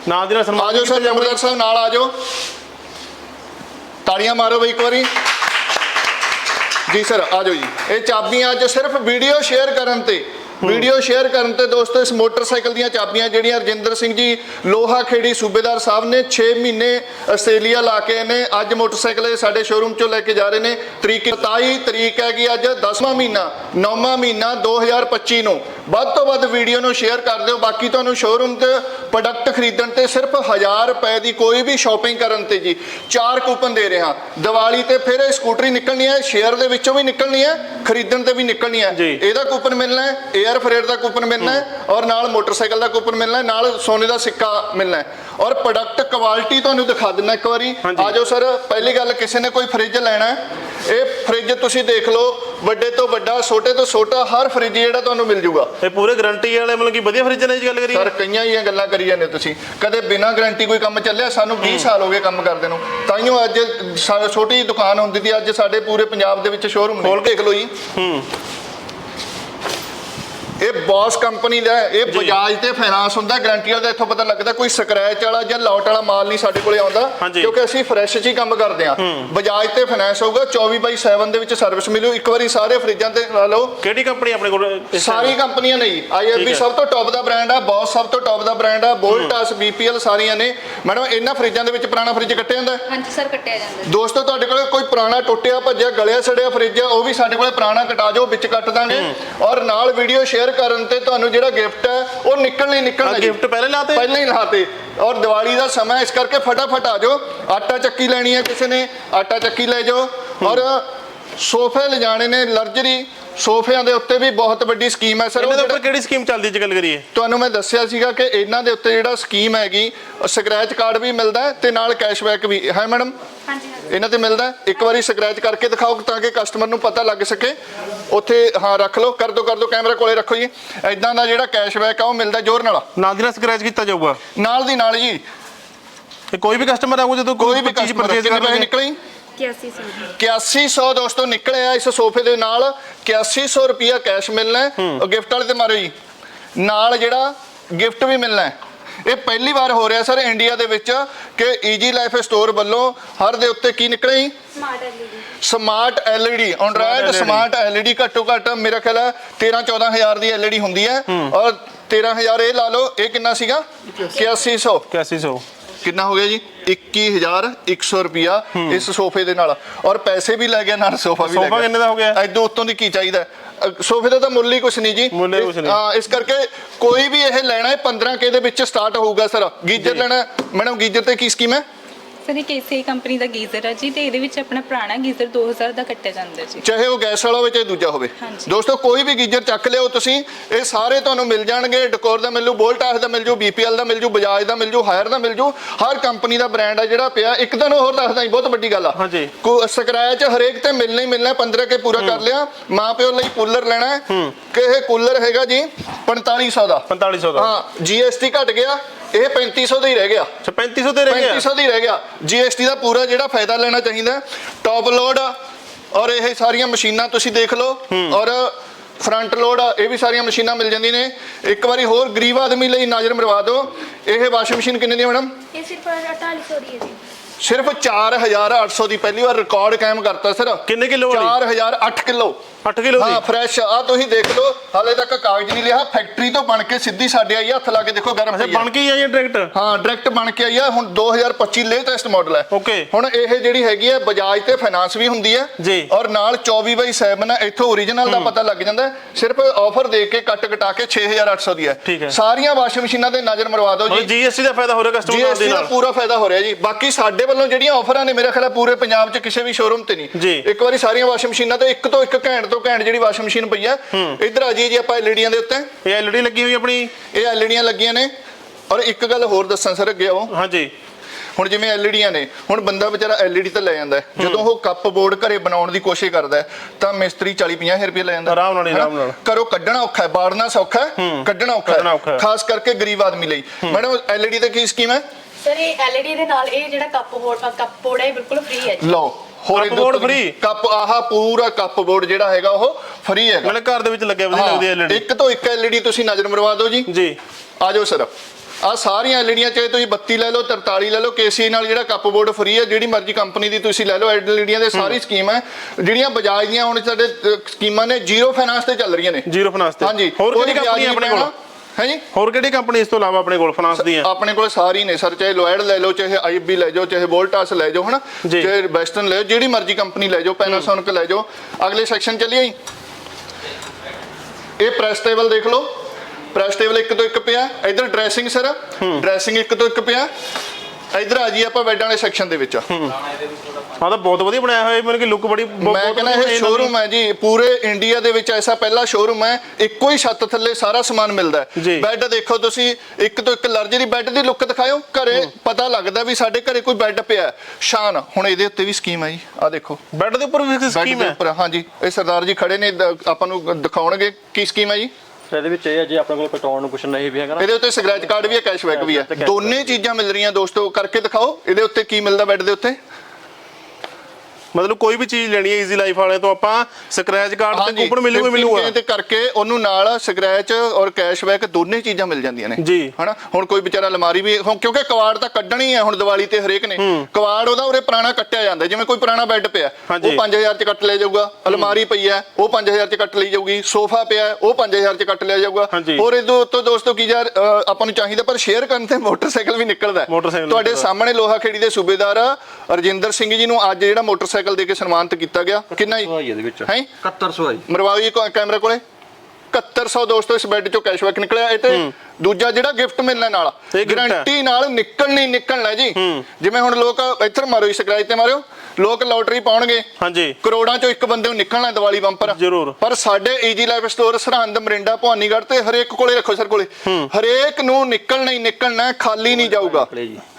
ਨਾਲ ਦੀ ਨਾਲ ਸਨਮਾਨ ਆਜੋ ਸਰ ਜਮਰਦਾਰ ਸਾਹਿਬ ਨਾਲ ਆਜੋ। ਤਾੜੀਆਂ ਮਾਰੋ ਬਈ ਇੱਕ ਵਾਰੀ। ਜੀ ਸਰ ਆਜੋ ਜੀ। ਇਹ ਚਾਬੀਆਂ ਅੱਜ ਸਿਰਫ ਵੀਡੀਓ ਸ਼ੇਅਰ ਕਰਨ ਤੇ ਵੀਡੀਓ ਸ਼ੇਅਰ ਕਰਨ ਤੇ ਦੋਸਤੋ, ਇਸ ਮੋਟਰਸਾਈਕਲ ਦੀਆਂ ਚਾਬੀਆਂ ਜਿਹੜੀਆਂ ਰਜਿੰਦਰ ਸਿੰਘ ਜੀ, ਲੋਹਾ ਖੇੜੀ ਸੂਬੇਦਾਰ ਸਾਹਿਬ ਨੇ 6 ਮਹੀਨੇ ਆਸਟ੍ਰੇਲੀਆ ਲਾ ਕੇ ਨੇ, ਅੱਜ ਮੋਟਰਸਾਈਕਲ ਇਹ ਸਾਡੇ ਸ਼ੋਰੂਮ ਚੋਂ ਲੈ ਕੇ ਜਾ ਰਹੇ ਨੇ। ਤਰੀਕ 27 ਤਰੀਕ ਹੈਗੀ ਅੱਜ 10ਵਾਂ ਮਹੀਨਾ 9ਵਾਂ ਮਹੀਨਾ 2025 ਨੂੰ। ਵੱਧ ਤੋਂ ਵੱਧ ਵੀਡੀਓ ਨੂੰ ਸ਼ੇਅਰ ਕਰ ਦਿਓ। ਬਾਕੀ ਤੁਹਾਨੂੰ ਸ਼ੋਰੂਮ ਤੇ ਪ੍ਰੋਡਕਟ ਖਰੀਦਣ ਤੇ ਸਿਰਫ 1000 ਰੁਪਏ ਦੀ ਕੋਈ ਵੀ ਸ਼ਾਪਿੰਗ ਕਰਨ ਤੇ ਜੀ ਚਾਰ ਕੂਪਨ ਦੇ ਰਹੇ। ਦੀਵਾਲੀ ਤੇ ਫਿਰ ਇਹ ਸਕੂਟਰੀ ਨਿਕਲਣੀ ਹੈ ਸ਼ੇਅਰ ਦੇ ਵਿੱਚੋਂ ਵੀ ਨਿਕਲਣੀ ਹੈ ਖਰੀਦਣ ਤੇ ਵੀ ਨਿਕਲਣੀ ਹੈ। ਇਹਦਾ ਕੂਪਨ ਮਿਲਣਾ ਹੈ 에ਅਰ ਫਰੇਟ ਦਾ ਕੂਪਨ ਮਿਲਣਾ ਹੈ ਔਰ ਨਾਲ ਮੋਟਰਸਾਈਕਲ ਦਾ ਕੂਪਨ ਮਿਲਣਾ ਹੈ ਨਾਲ ਸੋਨੇ ਦਾ ਸਿੱਕਾ ਮਿਲਣਾ ਹੈ। ਔਰ ਪ੍ਰੋਡਕਟ ਕੁਆਲਿਟੀ ਤੁਹਾਨੂੰ ਦਿਖਾ ਦਿੰਨਾ ਇੱਕ ਵਾਰੀ। ਆਜੋ ਸਰ ਪਹਿਲੀ ਗੱਲ ਕਿਸੇ ਨੇ ਕੋਈ ਫ੍ਰਿਜ ਲੈਣਾ ਹੈ ਇਹ ਫ੍ਰਿਜ ਤੁਸੀਂ ਦੇਖ ਲਓ ਵੱਡੇ ਤੋਂ ਵੱਡਾ ਛੋਟੇ ਤੋਂ ਛੋਟਾ ਹਰ ਫ੍ਰਿਜ ਜਿਹੜਾ ਤੁਹਾਨੂੰ ਮਿਲ ਜੂਗਾ। ਇਹ ਪੂਰੇ ਗਾਰੰਟੀ ਵਾਲੇ ਮਤਲਬ ਕਿ ਵਧੀਆ ਫਰਿੱਜ ਨੇ ਜੀ ਗੱਲ ਕਰੀਏ। ਸਰ ਕਈਆਂ ਹੀ ਇਹ ਗੱਲਾਂ ਕਰੀ ਜਾਂਦੇ ਤੁਸੀਂ। ਕਦੇ ਬਿਨਾਂ ਗਾਰੰਟੀ ਕੋਈ ਕੰਮ ਚੱਲਿਆ? ਸਾਨੂੰ 20 ਸਾਲ ਹੋ ਗਏ ਕੰਮ ਕਰਦੇ ਨੂੰ। ਤਾਈਓ ਅੱਜ ਸਾ- ਛੋਟੀ ਜਿਹੀ ਦੁਕਾਨ ਹੁੰਦੀ ਸੀ ਅੱਜ ਸਾਡੇ ਪੂਰੇ ਪੰਜਾਬ ਦੇ ਵਿੱਚ ਸ਼ੋਰੂਮ ਖੋਲ ਦੇਖ ਲਓ ਜੀ। ਹੂੰ। ਇਹ ਬੌਸ ਕੰਪਨੀ ਦਾ ਹੈ, ਇਹ ਬਜਾਜ ਤੇ ਫਾਈਨਾਂਸ ਹੁੰਦਾ ਗਾਰੰਟੀ ਵਾਲਾ ਇੱਥੋਂ ਪਤਾ ਲੱਗਦਾ ਕੋਈ ਸਕ੍ਰੈਚ ਵਾਲਾ ਜਾਂ ਲੋਟ ਵਾਲਾ ਮਾਲ ਨਹੀਂ ਸਾਡੇ ਕੋਲੇ ਆਉਂਦਾ ਹਾਂਜੀ। ਕਿਉਂਕਿ ਅਸੀਂ ਫਰੈਸ਼ 'ਚ ਹੀ ਕੰਮ ਕਰਦੇ ਹਾਂ। ਬਜਾਜ ਤੇ ਫਾਈਨਾਂਸ ਹੋਊਗਾ 24/7 ਦੇ ਵਿੱਚ ਸਰਵਿਸ ਮਿਲੂ ਇੱਕ ਵਾਰੀ ਸਾਰੇ ਫਰਿੱਜਾਂ ਤੇ ਲਾ ਲਓ। ਕਿਹੜੀ ਕੰਪਨੀ ਆਪਣੇ ਕੋਲ? ਇਸ time? ਸਾਰੀ ਕੰਪਨੀਆਂ ਨੇ ਜੀ। ਠੀਕ ਆਈਐਫਬੀ ਹੈ। ਸਭ ਤੋਂ ਟੌਪ ਦਾ ਬ੍ਰਾਂਡ ਆ ਬੌਸ ਸਭ ਤੋਂ ਟੌਪ ਦਾ ਬ੍ਰਾਂਡ ਆ ਵੋਲਟਾਸ ਬੀਪੀਐਲ ਸਾਰੀਆਂ ਨੇ। ਮੈਡਮ ਇਹਨਾਂ ਫਰਿੱਜਾਂ ਦੇ ਵਿੱਚ ਪੁਰਾਣਾ ਫਰਿੱਜ ਕੱਟਿਆ ਜਾਂਦਾ ਹੈ? ਹਾਂਜੀ ਸਰ ਕੱਟਿਆ ਜਾਂਦਾ ਦੋਸਤੋ ਤੁਹਾਡੇ ਕੋਲ ਕੋਈ ਪੁਰਾਣਾ ਟੁੱਟਿਆ ਭੱਜਿਆ ਗਲਿਆ ਸੜਿਆ ਫਰਿੱਜ ਆ ਉਹ ਵੀ ਸਾਡੇ ਕੋਲੇ ਪੁਰਾਣਾ ਕਟਾ ਜਾਓ ਵਿੱਚ ਕੱਟ ਦਾਂਗੇ। ਔਰ ਨਾਲ ਵੀਡੀਓ ਸ਼ੇਅਰ ਕਰਨ ਤੇ ਤੁਹਾਨੂੰ ਜਿਹੜਾ ਗਿਫਟ ਹੈ ਉਹ ਨਿਕਲਣਾ ਹੀ ਨਿਕਲਣਾ ਜੀ। ਗਿਫਟ ਪਹਿਲੇ ਲਾਤੇ? ਪਹਿਲਾਂ ਹੀ ਲਾਤੇ। ਔਰ ਦੀਵਾਲੀ ਦਾ ਸਮਾਂ ਇਸ ਕਰਕੇ ਫਟਾਫਟ ਆ ਜਾਓ। ਆਟਾ ਚੱਕੀ ਲੈਣੀ ਹੈ ਕਿਸੇ ਨੇ ਆਟਾ ਚੱਕੀ ਲੈ ਜਾਓ। ਔਰ ਸੋਫੇ ਲਿਜਾਣੇ ਨੇ ਲਰਜਰੀ ਸੋਫਿਆਂ ਦੇ ਉੱਤੇ ਵੀ ਬਹੁਤ ਵੱਡੀ ਸਕੀਮ ਹੈ ਸਰ ਇਹਨਾਂ ਦੇ ਉੱਪਰ ਕਿਹੜੀ ਸਕੀਮ ਚੱਲਦੀ ਜੇ ਗੱਲ ਕਰੀਏ? ਤੁਹਾਨੂੰ ਮੈਂ ਦੱਸਿਆ ਸੀਗਾ ਕਿ ਇਹਨਾਂ ਦੇ ਉੱਤੇ ਜਿਹੜਾ ਸਕੀਮ ਹੈਗੀ ਸਕ੍ਰੈਚ ਕਾਰਡ ਵੀ ਮਿਲਦਾ ਹੈ ਤੇ ਨਾਲ ਕੈਸ਼ਬੈਕ ਵੀ ਹੈ ਮੈਡਮ? ਹਾਂਜੀ ਇਹਨਾਂ ਤੇ ਮਿਲਦਾ ਹੈ। ਇੱਕ ਵਾਰੀ ਸਕ੍ਰੈਚ ਕਰਕੇ ਦਿਖਾਓ ਤਾਂ ਕਿ ਕਸਟਮਰ ਨੂੰ ਪਤਾ ਲੱਗ ਸਕੇ। ਉੱਥੇ ਹਾਂ ਰੱਖ ਲਓ। ਕਰ ਦੋ ਕਰ ਦੋ ਕੈਮਰਾ ਕੋਲੇ ਰੱਖੋ ਜੀ। ਐਦਾਂ ਦਾ ਜਿਹੜਾ ਕੈਸ਼ਬੈਕ ਆ ਉਹ ਮਿਲਦਾ ਜ਼ੋਰ ਨਾਲ। ਨਾਲ ਦੀ ਨਾਲ ਸਕ੍ਰੈਚ ਕੀਤਾ ਜਾਊਗਾ? ਨਾਲ ਦੀ ਨਾਲ ਜੀ। ਤੇ ਕੋਈ ਵੀ ਕਸਟਮਰ ਆਊਗਾ ਜਦੋਂ ਕੋਈ ਵੀ ਚੀਜ਼ ਪੈਸੇ ਕਰਨਗੇ ਨਿਕਲੇ 81 ਸੌ 8100 ਦੋਸਤੋ ਨਿਕਲਿਆ ਇਸ ਸੋਫੇ ਦੇ ਨਾਲ। 8100 ਰੁਪਿਆ ਕੈਸ਼ ਮਿਲਣਾ ਹੈ। ਉਹ ਗਿਫਟ ਵਾਲੇ ਤੇ ਮਾਰੋ ਜੀ। ਨਾਲ ਜਿਹੜਾ ਗਿਫਟ ਵੀ ਮਿਲਣਾ ਹੈ। ਇਹ ਪਹਿਲੀ ਵਾਰ ਹੋ ਰਿਹਾ ਸਰ ਇੰਡੀਆ ਦੇ ਵਿੱਚ ਕਿ ਈਜੀ ਲਾਈਫ ਸਟੋਰ ਵੱਲੋਂ ਹਰ ਦੇ ਉੱਤੇ ਕੀ ਨਿਕਲੇ ਜੀ? Smart LED smart LED android LED smart LED ਘੱਟੋ ਘੱਟ ਮੇਰਾ ਖਿਆਲ ਹੈ 13 14000 ਦੀ ਐਲਈਡੀ ਹੁੰਦੀ ਹੈ। ਔਰ 13000 ਇਹ ਲਾ ਲਓ ਇਹ ਕਿੰਨਾ ਸੀਗਾ? 8100 8100 ਕਿੰਨਾ ਹੋ ਗਿਆ ਜੀ? 21100 ਰੁਪਿਆ ਇਸ ਸੋਫੇ ਦੇ ਨਾਲ। ਔਰ ਪੈਸੇ ਵੀ ਲੈ ਗਿਆ ਨਾਲ ਸੋਫਾ ਵੀ ਲੈ ਸੋਫਾ ਕਿੰਨੇ ਦਾ ਹੋ ਗਿਆ? ਐਦੋਂ ਉੱਤੋਂ ਦੀ ਕੀ ਚਾਹੀਦਾ ਸੋਫੇ ਦਾ ਤਾਂ ਮੁੱਲ ਹੀ ਕੁਛ ਨਹੀਂ ਜੀ। ਮੁੱਲ ਹੀ ਇਸ ਕਰਕੇ ਕੋਈ ਵੀ ਇਹ ਲੈਣਾ ਹੈ 15 ਕੇ ਦੇ ਵਿੱਚ ਸਟਾਰਟ ਹੋਊਗਾ ਸਰ। ਗੀਜ਼ਰ ਲੈਣਾ ਮੈਡਮ ਗੀਜ਼ਰ ਤੇ ਕੀ ਸਕੀਮ ਹੈ? ਸਰ ਇਹ ਕੇਸੀ ਕੰਪਨੀ ਦਾ ਗੀਜ਼ਰ ਹੈ ਜੀ ਤੇ ਇਹਦੇ ਵਿੱਚ ਆਪਣਾ ਪੁਰਾਣਾ ਗੀਜ਼ਰ 2000 ਦਾ ਕੱਟਿਆ ਜਾਂਦਾ ਜੀ। ਚਾਹੇ ਉਹ ਗੈਸ ਵਾਲਾ ਹੋਵੇ ਚਾਹੇ ਦੂਜਾ ਹੋਵੇ। ਹਾਂਜੀ। ਦੋਸਤੋ ਕੋਈ ਵੀ ਗੀਜ਼ਰ ਚੱਕ ਲਿਓ ਤੁਸੀਂ ਇਹ ਸਾਰੇ ਤੁਹਾਨੂੰ ਮਿਲ ਜਾਣਗੇ। ਡਕੋਰ ਦਾ ਮਿਲ ਜੂ ਵੋਲਟਾਸ ਦਾ ਮਿਲ ਜੂ ਬੀਪੀਐਲ ਦਾ ਮਿਲ ਜੂ ਬਜਾਜ ਦਾ ਮਿਲ ਜੂ ਹਾਇਰ ਦਾ ਮਿਲ ਜੂ। ਹਰ ਕੰਪਨੀ ਦਾ ਬ੍ਰਾਂਡ ਆ ਜਿਹੜਾ ਪਿਆ। ਇੱਕ ਦਿਨ ਹੋਰ ਦੱਸਦਾ ਜੀ ਬਹੁਤ ਵੱਡੀ ਗੱਲ ਆ। ਹਾਂਜੀ। ਕੋ ਸਕ੍ਰੈਚ ਹਰੇਕ ਤੇ ਮਿਲਣਾ ਹੀ ਮਿਲਣਾ 15 ਕੇ ਪੂਰਾ ਕਰ ਲਿਆ। ਮਾਂ ਪਿਓ ਲਈ ਕੂਲਰ ਲੈਣਾ ਹੈ। ਕਿ ਇਹ ਕੂਲਰ ਹੈਗਾ ਜੀ 4500 ਦਾ। 4500 ਦਾ। ਹਾਂ ਜੀਐਸਟੀ ਘਟ ਗਿਆ। ਇਹ 3500 ਦਾ ਹੀ ਰਹਿ ਗਿਆ। ਅੱਛਾ 3500 ਤੇ ਰਹਿ ਗਿਆ? 3500 ਦੀ ਰਹਿ ਗਿਆ। ਜੀਐਸਟੀ ਦਾ ਪੂਰਾ ਜਿਹੜਾ ਫਾਇਦਾ ਲੈਣਾ ਚਾਹੀਦਾ ਟੌਪ ਲੋਡ ਔਰ ਇਹ ਸਾਰੀਆਂ ਮਸ਼ੀਨਾਂ ਤੁਸੀਂ ਦੇਖ ਲਓ ਔਰ ਫਰੰਟ ਲੋਡ ਇਹ ਵੀ ਸਾਰੀਆਂ ਮਸ਼ੀਨਾਂ ਮਿਲ ਜਾਂਦੀਆਂ ਨੇ। ਇੱਕ ਵਾਰੀ ਹੋਰ ਗਰੀਬ ਆਦਮੀ ਲਈ ਨਜ਼ਰ ਮਰਵਾ ਦਿਓ। ਇਹ ਵਾਸ਼ਿੰਗ ਮਸ਼ੀਨ ਕਿੰਨੇ ਦੀ ਹੈ ਮੈਡਮ? ਇਹ ਸਿਰਫ 4800 ਦੀ ਹੈ ਜੀ। ਸਿਰਫ 4800 ਦੀ। ਪਹਿਲੀ ਵਾਰ ਰਿਕਾਰਡ ਕਾਇਮ ਕਰਤਾ ਸਰ। ਕਿੰਨੇ ਕਿੱਲੋ ਵਾਲੀ? 4000 8 ਕਿਲੋ। 8 ਕਿਲੋ ਹਾਂ ਦੀ ਫਰੈਸ਼ ਆ ਤੁਸੀਂ ਦੇਖ ਲਓ ਹਾਲੇ ਤੱਕ ਕਾਗਜ਼ ਨਹੀਂ ਲਿਆ ਫੈਕਟਰੀ ਤੋਂ ਬਣ ਕੇ ਸਿੱਧੀ ਸਾਡੇ ਆਈ ਹੱਥ ਲਾ ਕੇ ਦੇਖੋ ਗਰਮ ਅੱਛਾ ਆ। ਬਣ ਕੇ ਹੀ ਆਈ ਹੈ ਡਾਇਰੈਕਟ ਹਾਂ ਡਾਇਰੈਕਟ ਬਣ ਕੇ ਆਈ ਆ ਹੁਣ 2025 ਲੇਟੈਸਟ ਮਾਡਲ ਹੈ Okay. ਹੁਣ ਇਹ ਜਿਹੜੀ ਹੈਗੀ ਹੈ ਬਜਾਜ ਤੇ ਫਾਈਨਾਂਸ ਵੀ ਹੁੰਦੀ ਹੈ ਜੀ। ਔਰ ਨਾਲ 24/7 ਹੈ ਇੱਥੋਂ ਓਰੀਜਨਲ ਦਾ ਪਤਾ ਲੱਗ ਜਾਂਦਾ ਹੈ। ਸਿਰਫ ਆਫਰ ਦੇ ਕੇ ਕੱਟ ਕਟਾ ਕੇ 6800 ਦੀ ਹੈ ਠੀਕ ਹੈ। ਸਾਰੀਆਂ ਵਾਸ਼ਿੰਗ ਮਸ਼ੀਨਾਂ ਤੇ ਨਜ਼ਰ ਮਰਵਾ ਦਿਓ ਮਤਲਬ ਜੀ ਜੀਐਸਟੀ ਦਾ ਫਾਇਦਾ ਹੋ ਰਿਹਾ ਕਸਟਮਰ ਜੀਐਸਟੀ ਦੇ ਨਾਲ ਪੂਰਾ ਫਾਇਦਾ ਹੋ ਰਿਹਾ ਜੀ ਬਾਕੀ ਸਾਡੇ ਵੱਲੋਂ ਜਿਹੜੀਆਂ ਆਫਰਾਂ ਨੇ ਮੇਰੇ ਖਿਆਲ ਹੈ ਪੂਰੇ ਪੰਜਾਬ 'ਚ ਕਿਸੇ ਵੀ ਸ਼ੋਰੂਮ ਤੇ ਜੀ। ਨਹੀਂ ਇੱਕ ਵਾਰੀ ਸਾਰੀਆਂ ਵਾਸ਼ਿੰਗ ਮਸ਼ੀਨਾਂ ਤੇ ਇੱਕ ਤੋਂ ਇੱਕ ਘੈਂਟ ਤੋਂ ਘੈਂਟ ਜਿਹੜੀ ਵਾਸ਼ਿੰਗ ਮਸ਼ੀਨ ਪਈ ਆ ਇੱਧਰ ਆ ਜੀ ਜੀ ਆਪਾਂ ਐਲਈਡੀਆਂ ਦੇ ਉੱਤੇ। ਇਹ ਐਲਈਡੀ ਲੱਗੀ ਹੋਈ ਆਪਣੀ? ਇਹ ਐਲਈਡੀਆਂ ਲੱਗੀਆਂ ਨੇ। ਔਰ ਇੱਕ ਗੱਲ ਹੋਰ ਦੱਸਾਂ ਸਰ ਅੱਗੇ ਆਓ। ਹਾਂਜੀ। ਹੁਣ ਜਿਵੇਂ ਐਲਈਡੀਆਂ ਨੇ ਹੁਣ ਬੰਦਾ ਵਿਚਾਰਾ ਐਲਈਡੀ ਤਾਂ ਲੈ ਜਾਂਦਾ। ਜਦੋਂ ਉਹ ਕੱਪ ਬੋਰਡ ਘਰੇ ਬਣਾਉਣ ਦੀ ਕੋਸ਼ਿਸ਼ ਕਰਦਾ ਤਾਂ ਮਿਸਤਰੀ 40 50 ਰੁਪਏ ਲੈ ਜਾਂਦਾ ਆਰਾਮ ਨਾਲ? ਆਰਾਮ ਨਾਲ। ਘਰੋਂ ਕੱਢਣਾ ਔਖਾ ਹੈ ਬਾੜਨਾ ਸੌਖਾ ਹੈ ਕੱਢਣਾ ਔਖਾ ਹੈ। ਖਾਸ ਕਰਕੇ ਗਰੀਬ ਆਦਮੀ ਲਈ। ਮੈਡਮ ਐਲਈਡੀ ਤੇ ਕੀ ਸਕੀਮ ਹੈ? ਸਰ ਇਹ LED ਦੇ ਨਾਲ ਇਹ ਜਿਹੜਾ ਕੱਪ ਹੋੜ ਕੱਪ ਬੋਰਡ ਹੈ ਇਹ ਬਿਲਕੁਲ ਫ੍ਰੀ ਹੈ ਜੀ। ਲਓ ਹੋਰ ਕੱਪ ਇਹਦੇ ਬੋਰਡ ਉੱਤੇ free? ਕੱਪ ਆਹਾ ਪੂਰਾ ਕੱਪ ਬੋਰਡ ਜਿਹੜਾ ਹੈਗਾ ਉਹ ਫ੍ਰੀ ਹੈਗਾ। ਮਤਲਬ ਘਰ ਦੇ ਵਿੱਚ ਲੱਗਿਆ ਵਧੀਆ ਲੱਗਦੀ ਹੈ ਹਾਂ, ਐਲਈਡੀ ਇੱਕ ਤੋਂ ਇੱਕ ਐਲਈਡੀ ਤੁਸੀਂ ਨਜ਼ਰ ਮਰਵਾ ਦਿਓ ਜੀ। ਜੀ। ਆ ਜਾਓ ਸਰ ਆ ਸਾਰੀਆਂ ਐਲਈਡੀਆਂ ਚਾਹੇ ਤੁਸੀਂ 32 ਲੈ ਲਓ 43 ਲੈ ਲਓ ਕੇਸੀ ਨਾਲ ਜਿਹੜਾ ਕੱਪ ਬੋਰਡ ਫ੍ਰੀ ਹੈ ਜਿਹੜੀ ਮਰਜ਼ੀ ਕੰਪਨੀ ਦੀ ਤੁਸੀਂ ਲੈ ਲਓ ਐਲਈਡੀਆਂ ਦੇ ਸਾਰੀ ਸਕੀਮ ਹੈ। ਜਿਹੜੀਆਂ ਬਜਾਜ ਦੀਆਂ ਹੁਣ ਸਾਡੇ ਅ, ਸਕੀਮਾਂ ਨੇ ਜ਼ੀਰੋ ਫਾਈਨਾਂਸ ਤੇ ਚੱਲ ਰਹੀਆਂ ਨੇ। ਜ਼ੀਰੋ ਫਾਈਨਾਂਸ ਤੇ। ਹਾਂਜੀ। ਹੋਰ ਕੋਈ ਕਿਹੜੀ ਕੰਪਨੀ ਵਿਆਜ ਆਪਣੇ ਨਹੀਂ ਕੋਲ? ਪੈਣਾ। ਹੈ ਜੀ ਹੋਰ ਕਿਹੜੀ ਕੰਪਨੀ ਇਸ ਤੋਂ ਇਲਾਵਾ ਆਪਣੇ ਕੋਲ ਫਾਈਨਾਂਸ ਦੀਆਂ ਆਪਣੇ ਕੋਲ ਸਾਰੀ ਨੇ ਸਰ ਚਾਹੇ ਲੋਇਡ ਲੈ ਲਓ ਚਾਹੇ ਆਈਬੀ ਲੈ ਜਾਓ ਚਾਹੇ ਵੋਲਟਾਸ ਲੈ ਜਾਓ ਹਨਾ। ਚਾਹੇ ਵੈਸਟਰਨ ਲੈ ਜਾਓ ਜਿਹੜੀ ਮਰਜ਼ੀ ਕੰਪਨੀ ਲੈ ਜਾਓ ਪੈਨਾਸੋਨਿਕ ਲੈ ਜਾਓ। ਅਗਲੇ ਸੈਕਸ਼ਨ ਚੱਲੀਏ ਜੀ। ਇਹ ਪ੍ਰੈਸ ਟੇਬਲ ਦੇਖ ਲਓ। ਪ੍ਰੈਸ ਟੇਬਲ ਇੱਕ ਤੋਂ ਇੱਕ ਪਿਆ। ਇਧਰ ਡਰੈਸਿੰਗ ਸਰ ਡਰੈਸਿੰਗ ਇੱਕ ਤੋਂ ਇੱਕ ਪਿਆ। ਇਧਰ ਆ ਜੀ ਆਪਾਂ ਬੈੱਡਾਂ ਵਾਲੇ ਸੈਕਸ਼ਨ ਦੇ ਵਿੱਚ ਹਾਂ। ਤਾਂ ਬਹੁਤ ਵਧੀਆ ਬਣਾਇਆ ਹੋਇਆ ਮੈਨੂੰ ਕਿ ਲੁੱਕ ਬੜੀ ਬਹੁਤ- ਮੈਂ ਬਹੁਤ ਕਹਿੰਦਾ ਵਧੀਆ ਇਹ ਬਣਾਈ ਸ਼ੋਰੂਮ ਹੈ ਜੀ ਪੂਰੇ ਇੰਡੀਆ ਦੇ ਵਿੱਚ ਐਸਾ ਪਹਿਲਾ ਸ਼ੋਰੂਮ ਹੈ ਇੱਕੋ ਹੀ ਛੱਤ ਥੱਲੇ ਸਾਰਾ ਸਮਾਨ ਮਿਲਦਾ। ਹੈ। ਬੈੱਡ ਦੇਖੋ ਤੁਸੀਂ ਇੱਕ ਤੋਂ ਇੱਕ ਲਰਜਰੀ ਬੈੱਡ ਦੀ ਲੁੱਕ ਦਿਖਾਓ ਘਰੇ ਪਤਾ ਲੱਗਦਾ ਵੀ ਸਾਡੇ ਘਰੇ ਕੋਈ ਬੈੱਡ ਪਿਆ ਹੈ। ਸ਼ਾਨ ਹੁਣ ਇਹਦੇ ਉੱਤੇ ਵੀ ਸਕੀਮ ਹੈ ਜੀ ਆ ਦੇਖੋ। ਬੈੱਡ ਦੇ ਉੱਪਰ ਵੀ ਸਕੀਮ ਹੈ? ਹਾਂਜੀ ਇਹ ਸਰਦਾਰ ਜੀ ਖੜੇ ਨੇ ਆਪਾਂ ਨੂੰ ਦਿਖਾਉਣਗੇ ਕੀ ਸਕੀਮ ਹੈ ਜੀ। ਇਹਦੇ ਵਿੱਚ ਇਹ ਹੈ ਜੇ ਆਪਣੇ ਕੋਲ ਕਟਾਉਣ ਨੂੰ ਕੁਛ ਨਹੀਂ ਵੀ ਹੈਗਾ ਨਾ। ਇਹਦੇ ਉੱਤੇ ਸਕ੍ਰੈਚ ਕਾਰਡ ਵੀ ਹੈ ਕੈਸ਼ਬੈਕ ਵੀ ਹੈ ਤੇ ਦੋਨੇ ਚੀਜ਼ਾਂ ਮਿਲ ਰਹੀਆਂ ਦੋਸਤੋ ਕਰਕੇ ਦਿਖਾਓ। ਇਹਦੇ ਉੱਤੇ ਕੀ ਮਿਲਦਾ ਬੈੱਡ ਦੇ ਉੱਤੇ? ਮਤਲਬ ਕੋਈ ਵੀ ਚੀਜ਼ ਲੈਣੀ ਹੈ ਈਜ਼ੀ ਲਾਈਫ ਵਾਲੇ ਤੋਂ ਆਪਾਂ ਸਕ੍ਰੈਚ ਕਾਰਡ ਤੇ ਕੂਪਨ ਮਿਲੂਗਾ ਹੀ 15K ਮਿਲੂਗਾ। ਤੇ ਕਰਕੇ ਉਹਨੂੰ ਨਾਲ ਸਕ੍ਰੈਚ ਔਰ ਕੈਸ਼ਬੈਕ ਦੋਨੇ ਚੀਜ਼ਾਂ ਮਿਲ ਜਾਂਦੀਆਂ ਨੇ। ਜੀ। ਹਨਾ? ਹੁਣ ਕੋਈ ਵਿਚਾਰਾ ਅਲਮਾਰੀ ਵੀ ਹੁਣ ਕਿਉਂਕਿ ਕਵਾੜ ਤਾਂ ਕੱਢਣੀ ਹੈ ਹੁਣ ਦੀਵਾਲੀ ਤੇ ਹਰੇਕ ਨੇ। ਕਵਾੜ ਉਹਦਾ ਉਰੇ ਪੁਰਾਣਾ ਕੱਟਿਆ ਜਾਂਦਾ ਜਿਵੇਂ ਕੋਈ ਪੁਰਾਣਾ ਬੈੱਡ ਪਿਆ। ਉਹ 5000 ਚ ਕੱਟ ਲਿਆ ਜਾਊਗਾ। ਅਲਮਾਰੀ ਪਈ ਹੈ ਉਹ 5000 ਚ ਕੱਟ ਲਈ ਜਾਊਗੀ। ਸੋਫਾ ਪਿਆ ਉਹ 5000 ਚ ਕੱਟ ਲਿਆ ਜਾਊਗਾ। ਹੋਰ ਇਹਦੇ ਉੱਤੋਂ ਦੋਸਤੋ ਕੀ ਯਾਰ ਆਪਾਂ ਨੂੰ ਚਾਹੀਦਾ ਪਰ ਸ਼ੇਅਰ ਕਰਨ ਤੇ ਮੋਟਰਸਾਈਕਲ ਵੀ ਨਿਕਲਦਾ ਤੁਹਾਡੇ। ਸਾਹਮਣੇ ਲੋਹਾ ਖੇੜੀ ਦੇ ਸੂਬੇਦਾਰ ਰਜਿੰਦਰ ਸਿੰਘ ਜੀ ਨੂੰ ਅੱਜ ਜਿਹੜਾ ਮੋਟਰਸਾਈਕਲ ਦੇ ਕੇ ਸਨਮਾਨਿਤ ਕੀਤਾ ਗਿਆ। ਕਿੰਨਾ ਜੀ? ਸਵਾਈ ਇਹਦੇ ਵਿੱਚ। ਹੈ? 7100 ਹੈ ਮਰਵਾਓ ਜੀ ਕੋ- ਕੈਮਰੇ ਕੋਲੇ। 7100 ਦੋਸਤੋ ਇਸ ਬੈੱਡ ਚੋਂ ਕੈਸ਼ਬੈਕ ਨਿਕਲਿਆ। ਇਹ ਤੇ ਦੂਜਾ ਜਿਹੜਾ ਗਿਫਟ ਮਿਲਣਾ ਨਾਲ ਹੈ। ਗਾਰੰਟੀ ਨਾਲ ਨਿਕਲਣੀ ਨਿਕਲਣਾ ਜੀ। ਜਿਵੇਂ ਹੁਣ ਲੋਕ ਇੱਧਰ ਮਾਰੋ ਜੀ ਸਕਰਾਜ ਤੇ ਮਾਰਿਓ। ਲੋਕ ਲੋਟਰੀ ਪਾਉਣਗੇ। ਹਾਂਜੀ। ਕਰੋੜਾਂ ਚੋਂ ਇੱਕ ਬੰਦੇ ਨੂੰ ਨਿਕਲਣਾ ਦੀਵਾਲੀ ਬੰਪਰ। ਜ਼ਰੂਰ। ਪਰ ਸਾਡੇ Easy Life Store Sirhind Morinda Bhawanigarh ਤੇ ਹਰੇਕ ਕੋਲੇ ਰੱਖੋ ਸਰ ਕੋਲੇ। ਹਰੇਕ ਨੂੰ ਨਿਕਲਣਾ ਹੀ ਨਿਕਲਣਾ ਹੈ, ਖਾਲੀ ਨਹੀਂ ਜਾਊਗਾ।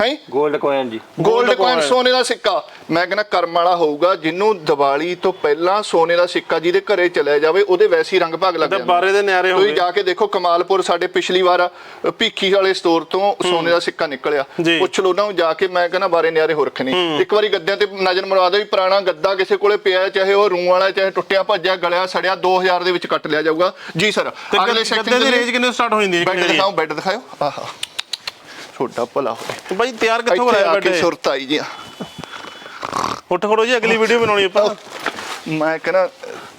ਹੈ? 골ਡ ਕੋਇਨ ਜੀ। Gold Gold coin. ਸੋਨੇ ਦਾ ਸਿੱਕਾ। ਮੈਂ ਕਹਿੰਦਾ ਕਰਮ ਵਾਲਾ ਹੋਊਗਾ ਜਿਹਨੂੰ ਦੀਵਾਲੀ ਤੋਂ ਪਹਿਲਾਂ ਸੋਨੇ ਦਾ ਸਿੱਕਾ ਜਿਹਦੇ ਘਰੇ ਚਲਿਆ ਜਾਵੇ ਉਹਦੇ ਵੈਸੀ ਰੰਗ ਭਾਗ ਲੱਗ ਤੇ ਜਾਂਦਾ ਬਾਰੇ ਦੇ ਨਿਆਰੇ ਤੁਸੀਂ ਹੋਣਗੇ। ਜਾ ਕੇ ਦੇਖੋ ਕਮਾਲਪੁਰ ਸਾਡੇ ਪਿਛਲੀ ਵਾਰ ਭੀਖੀ ਵਾਲੇ ਸਟੋਰ ਤੋਂ ਸੋਨੇ ਦਾ ਸਿੱਕਾ ਨਿਕਲਿਆ। ਪੁੱਛ ਲਓ ਉਹਨਾਂ ਨੂੰ ਜਾ ਕੇ ਮੈਂ ਕਹਿੰਦਾ ਬਾਰੇ ਨਿਆਰੇ ਹੋ ਰੱਖੇ ਨੇ ਇੱਕ ਵਾਰੀ ਗੱਦਿਆਂ ਤੇ ਨਜ਼ਰ ਮਰਵਾ ਦਿਓ ਵੀ ਪੁਰਾਣਾ ਗੱਦਾ ਕਿਸੇ ਕੋਲੇ ਪਿਆ ਹੈ, ਚਾਹੇ ਉਹ ਰੂੰ ਵਾਲਾ ਚਾਹੇ ਟੁੱਟਿਆ ਭੱਜਿਆ ਗਲਿਆ ਸੜਿਆ 2000 ਦੇ ਵਿੱਚ ਕੱਟ ਲਿਆ ਜਾਊਗਾ। ਜੀ ਸਰ ਤੇ ਗੱਦੇ ਦੀ ਰੇਂਜ ਕਿੰਨੇ ਸਟਾਰਟ ਹੋ ਜਾਂਦੀ ਹੈ ਬੈੱਡ ਦੀ? ਦਿਖਾਓ ਬੈੱਡ ਦਿਖਾਓ। ਆਹਾ। ਛੋਟਾ ਭਲਾ ਹੋਵੇ। ਤੇ ਬਾਈ ਤਿਆਰ ਕਿੱਥੋਂ ਇੱਥੇ ਕਰਾਇਆ ਆ ਕੇ ਬੈਠੇ ਸੁਰਤ ਆਈ ਜੀ। ਉੱਠ ਖੜੋ ਜੀ ਅਗਲੀ ਵੀਡੀਓ ਬਣਾਉਣੀ ਆਪਾਂ। ਮੈਂ ਕਹਿੰਦਾ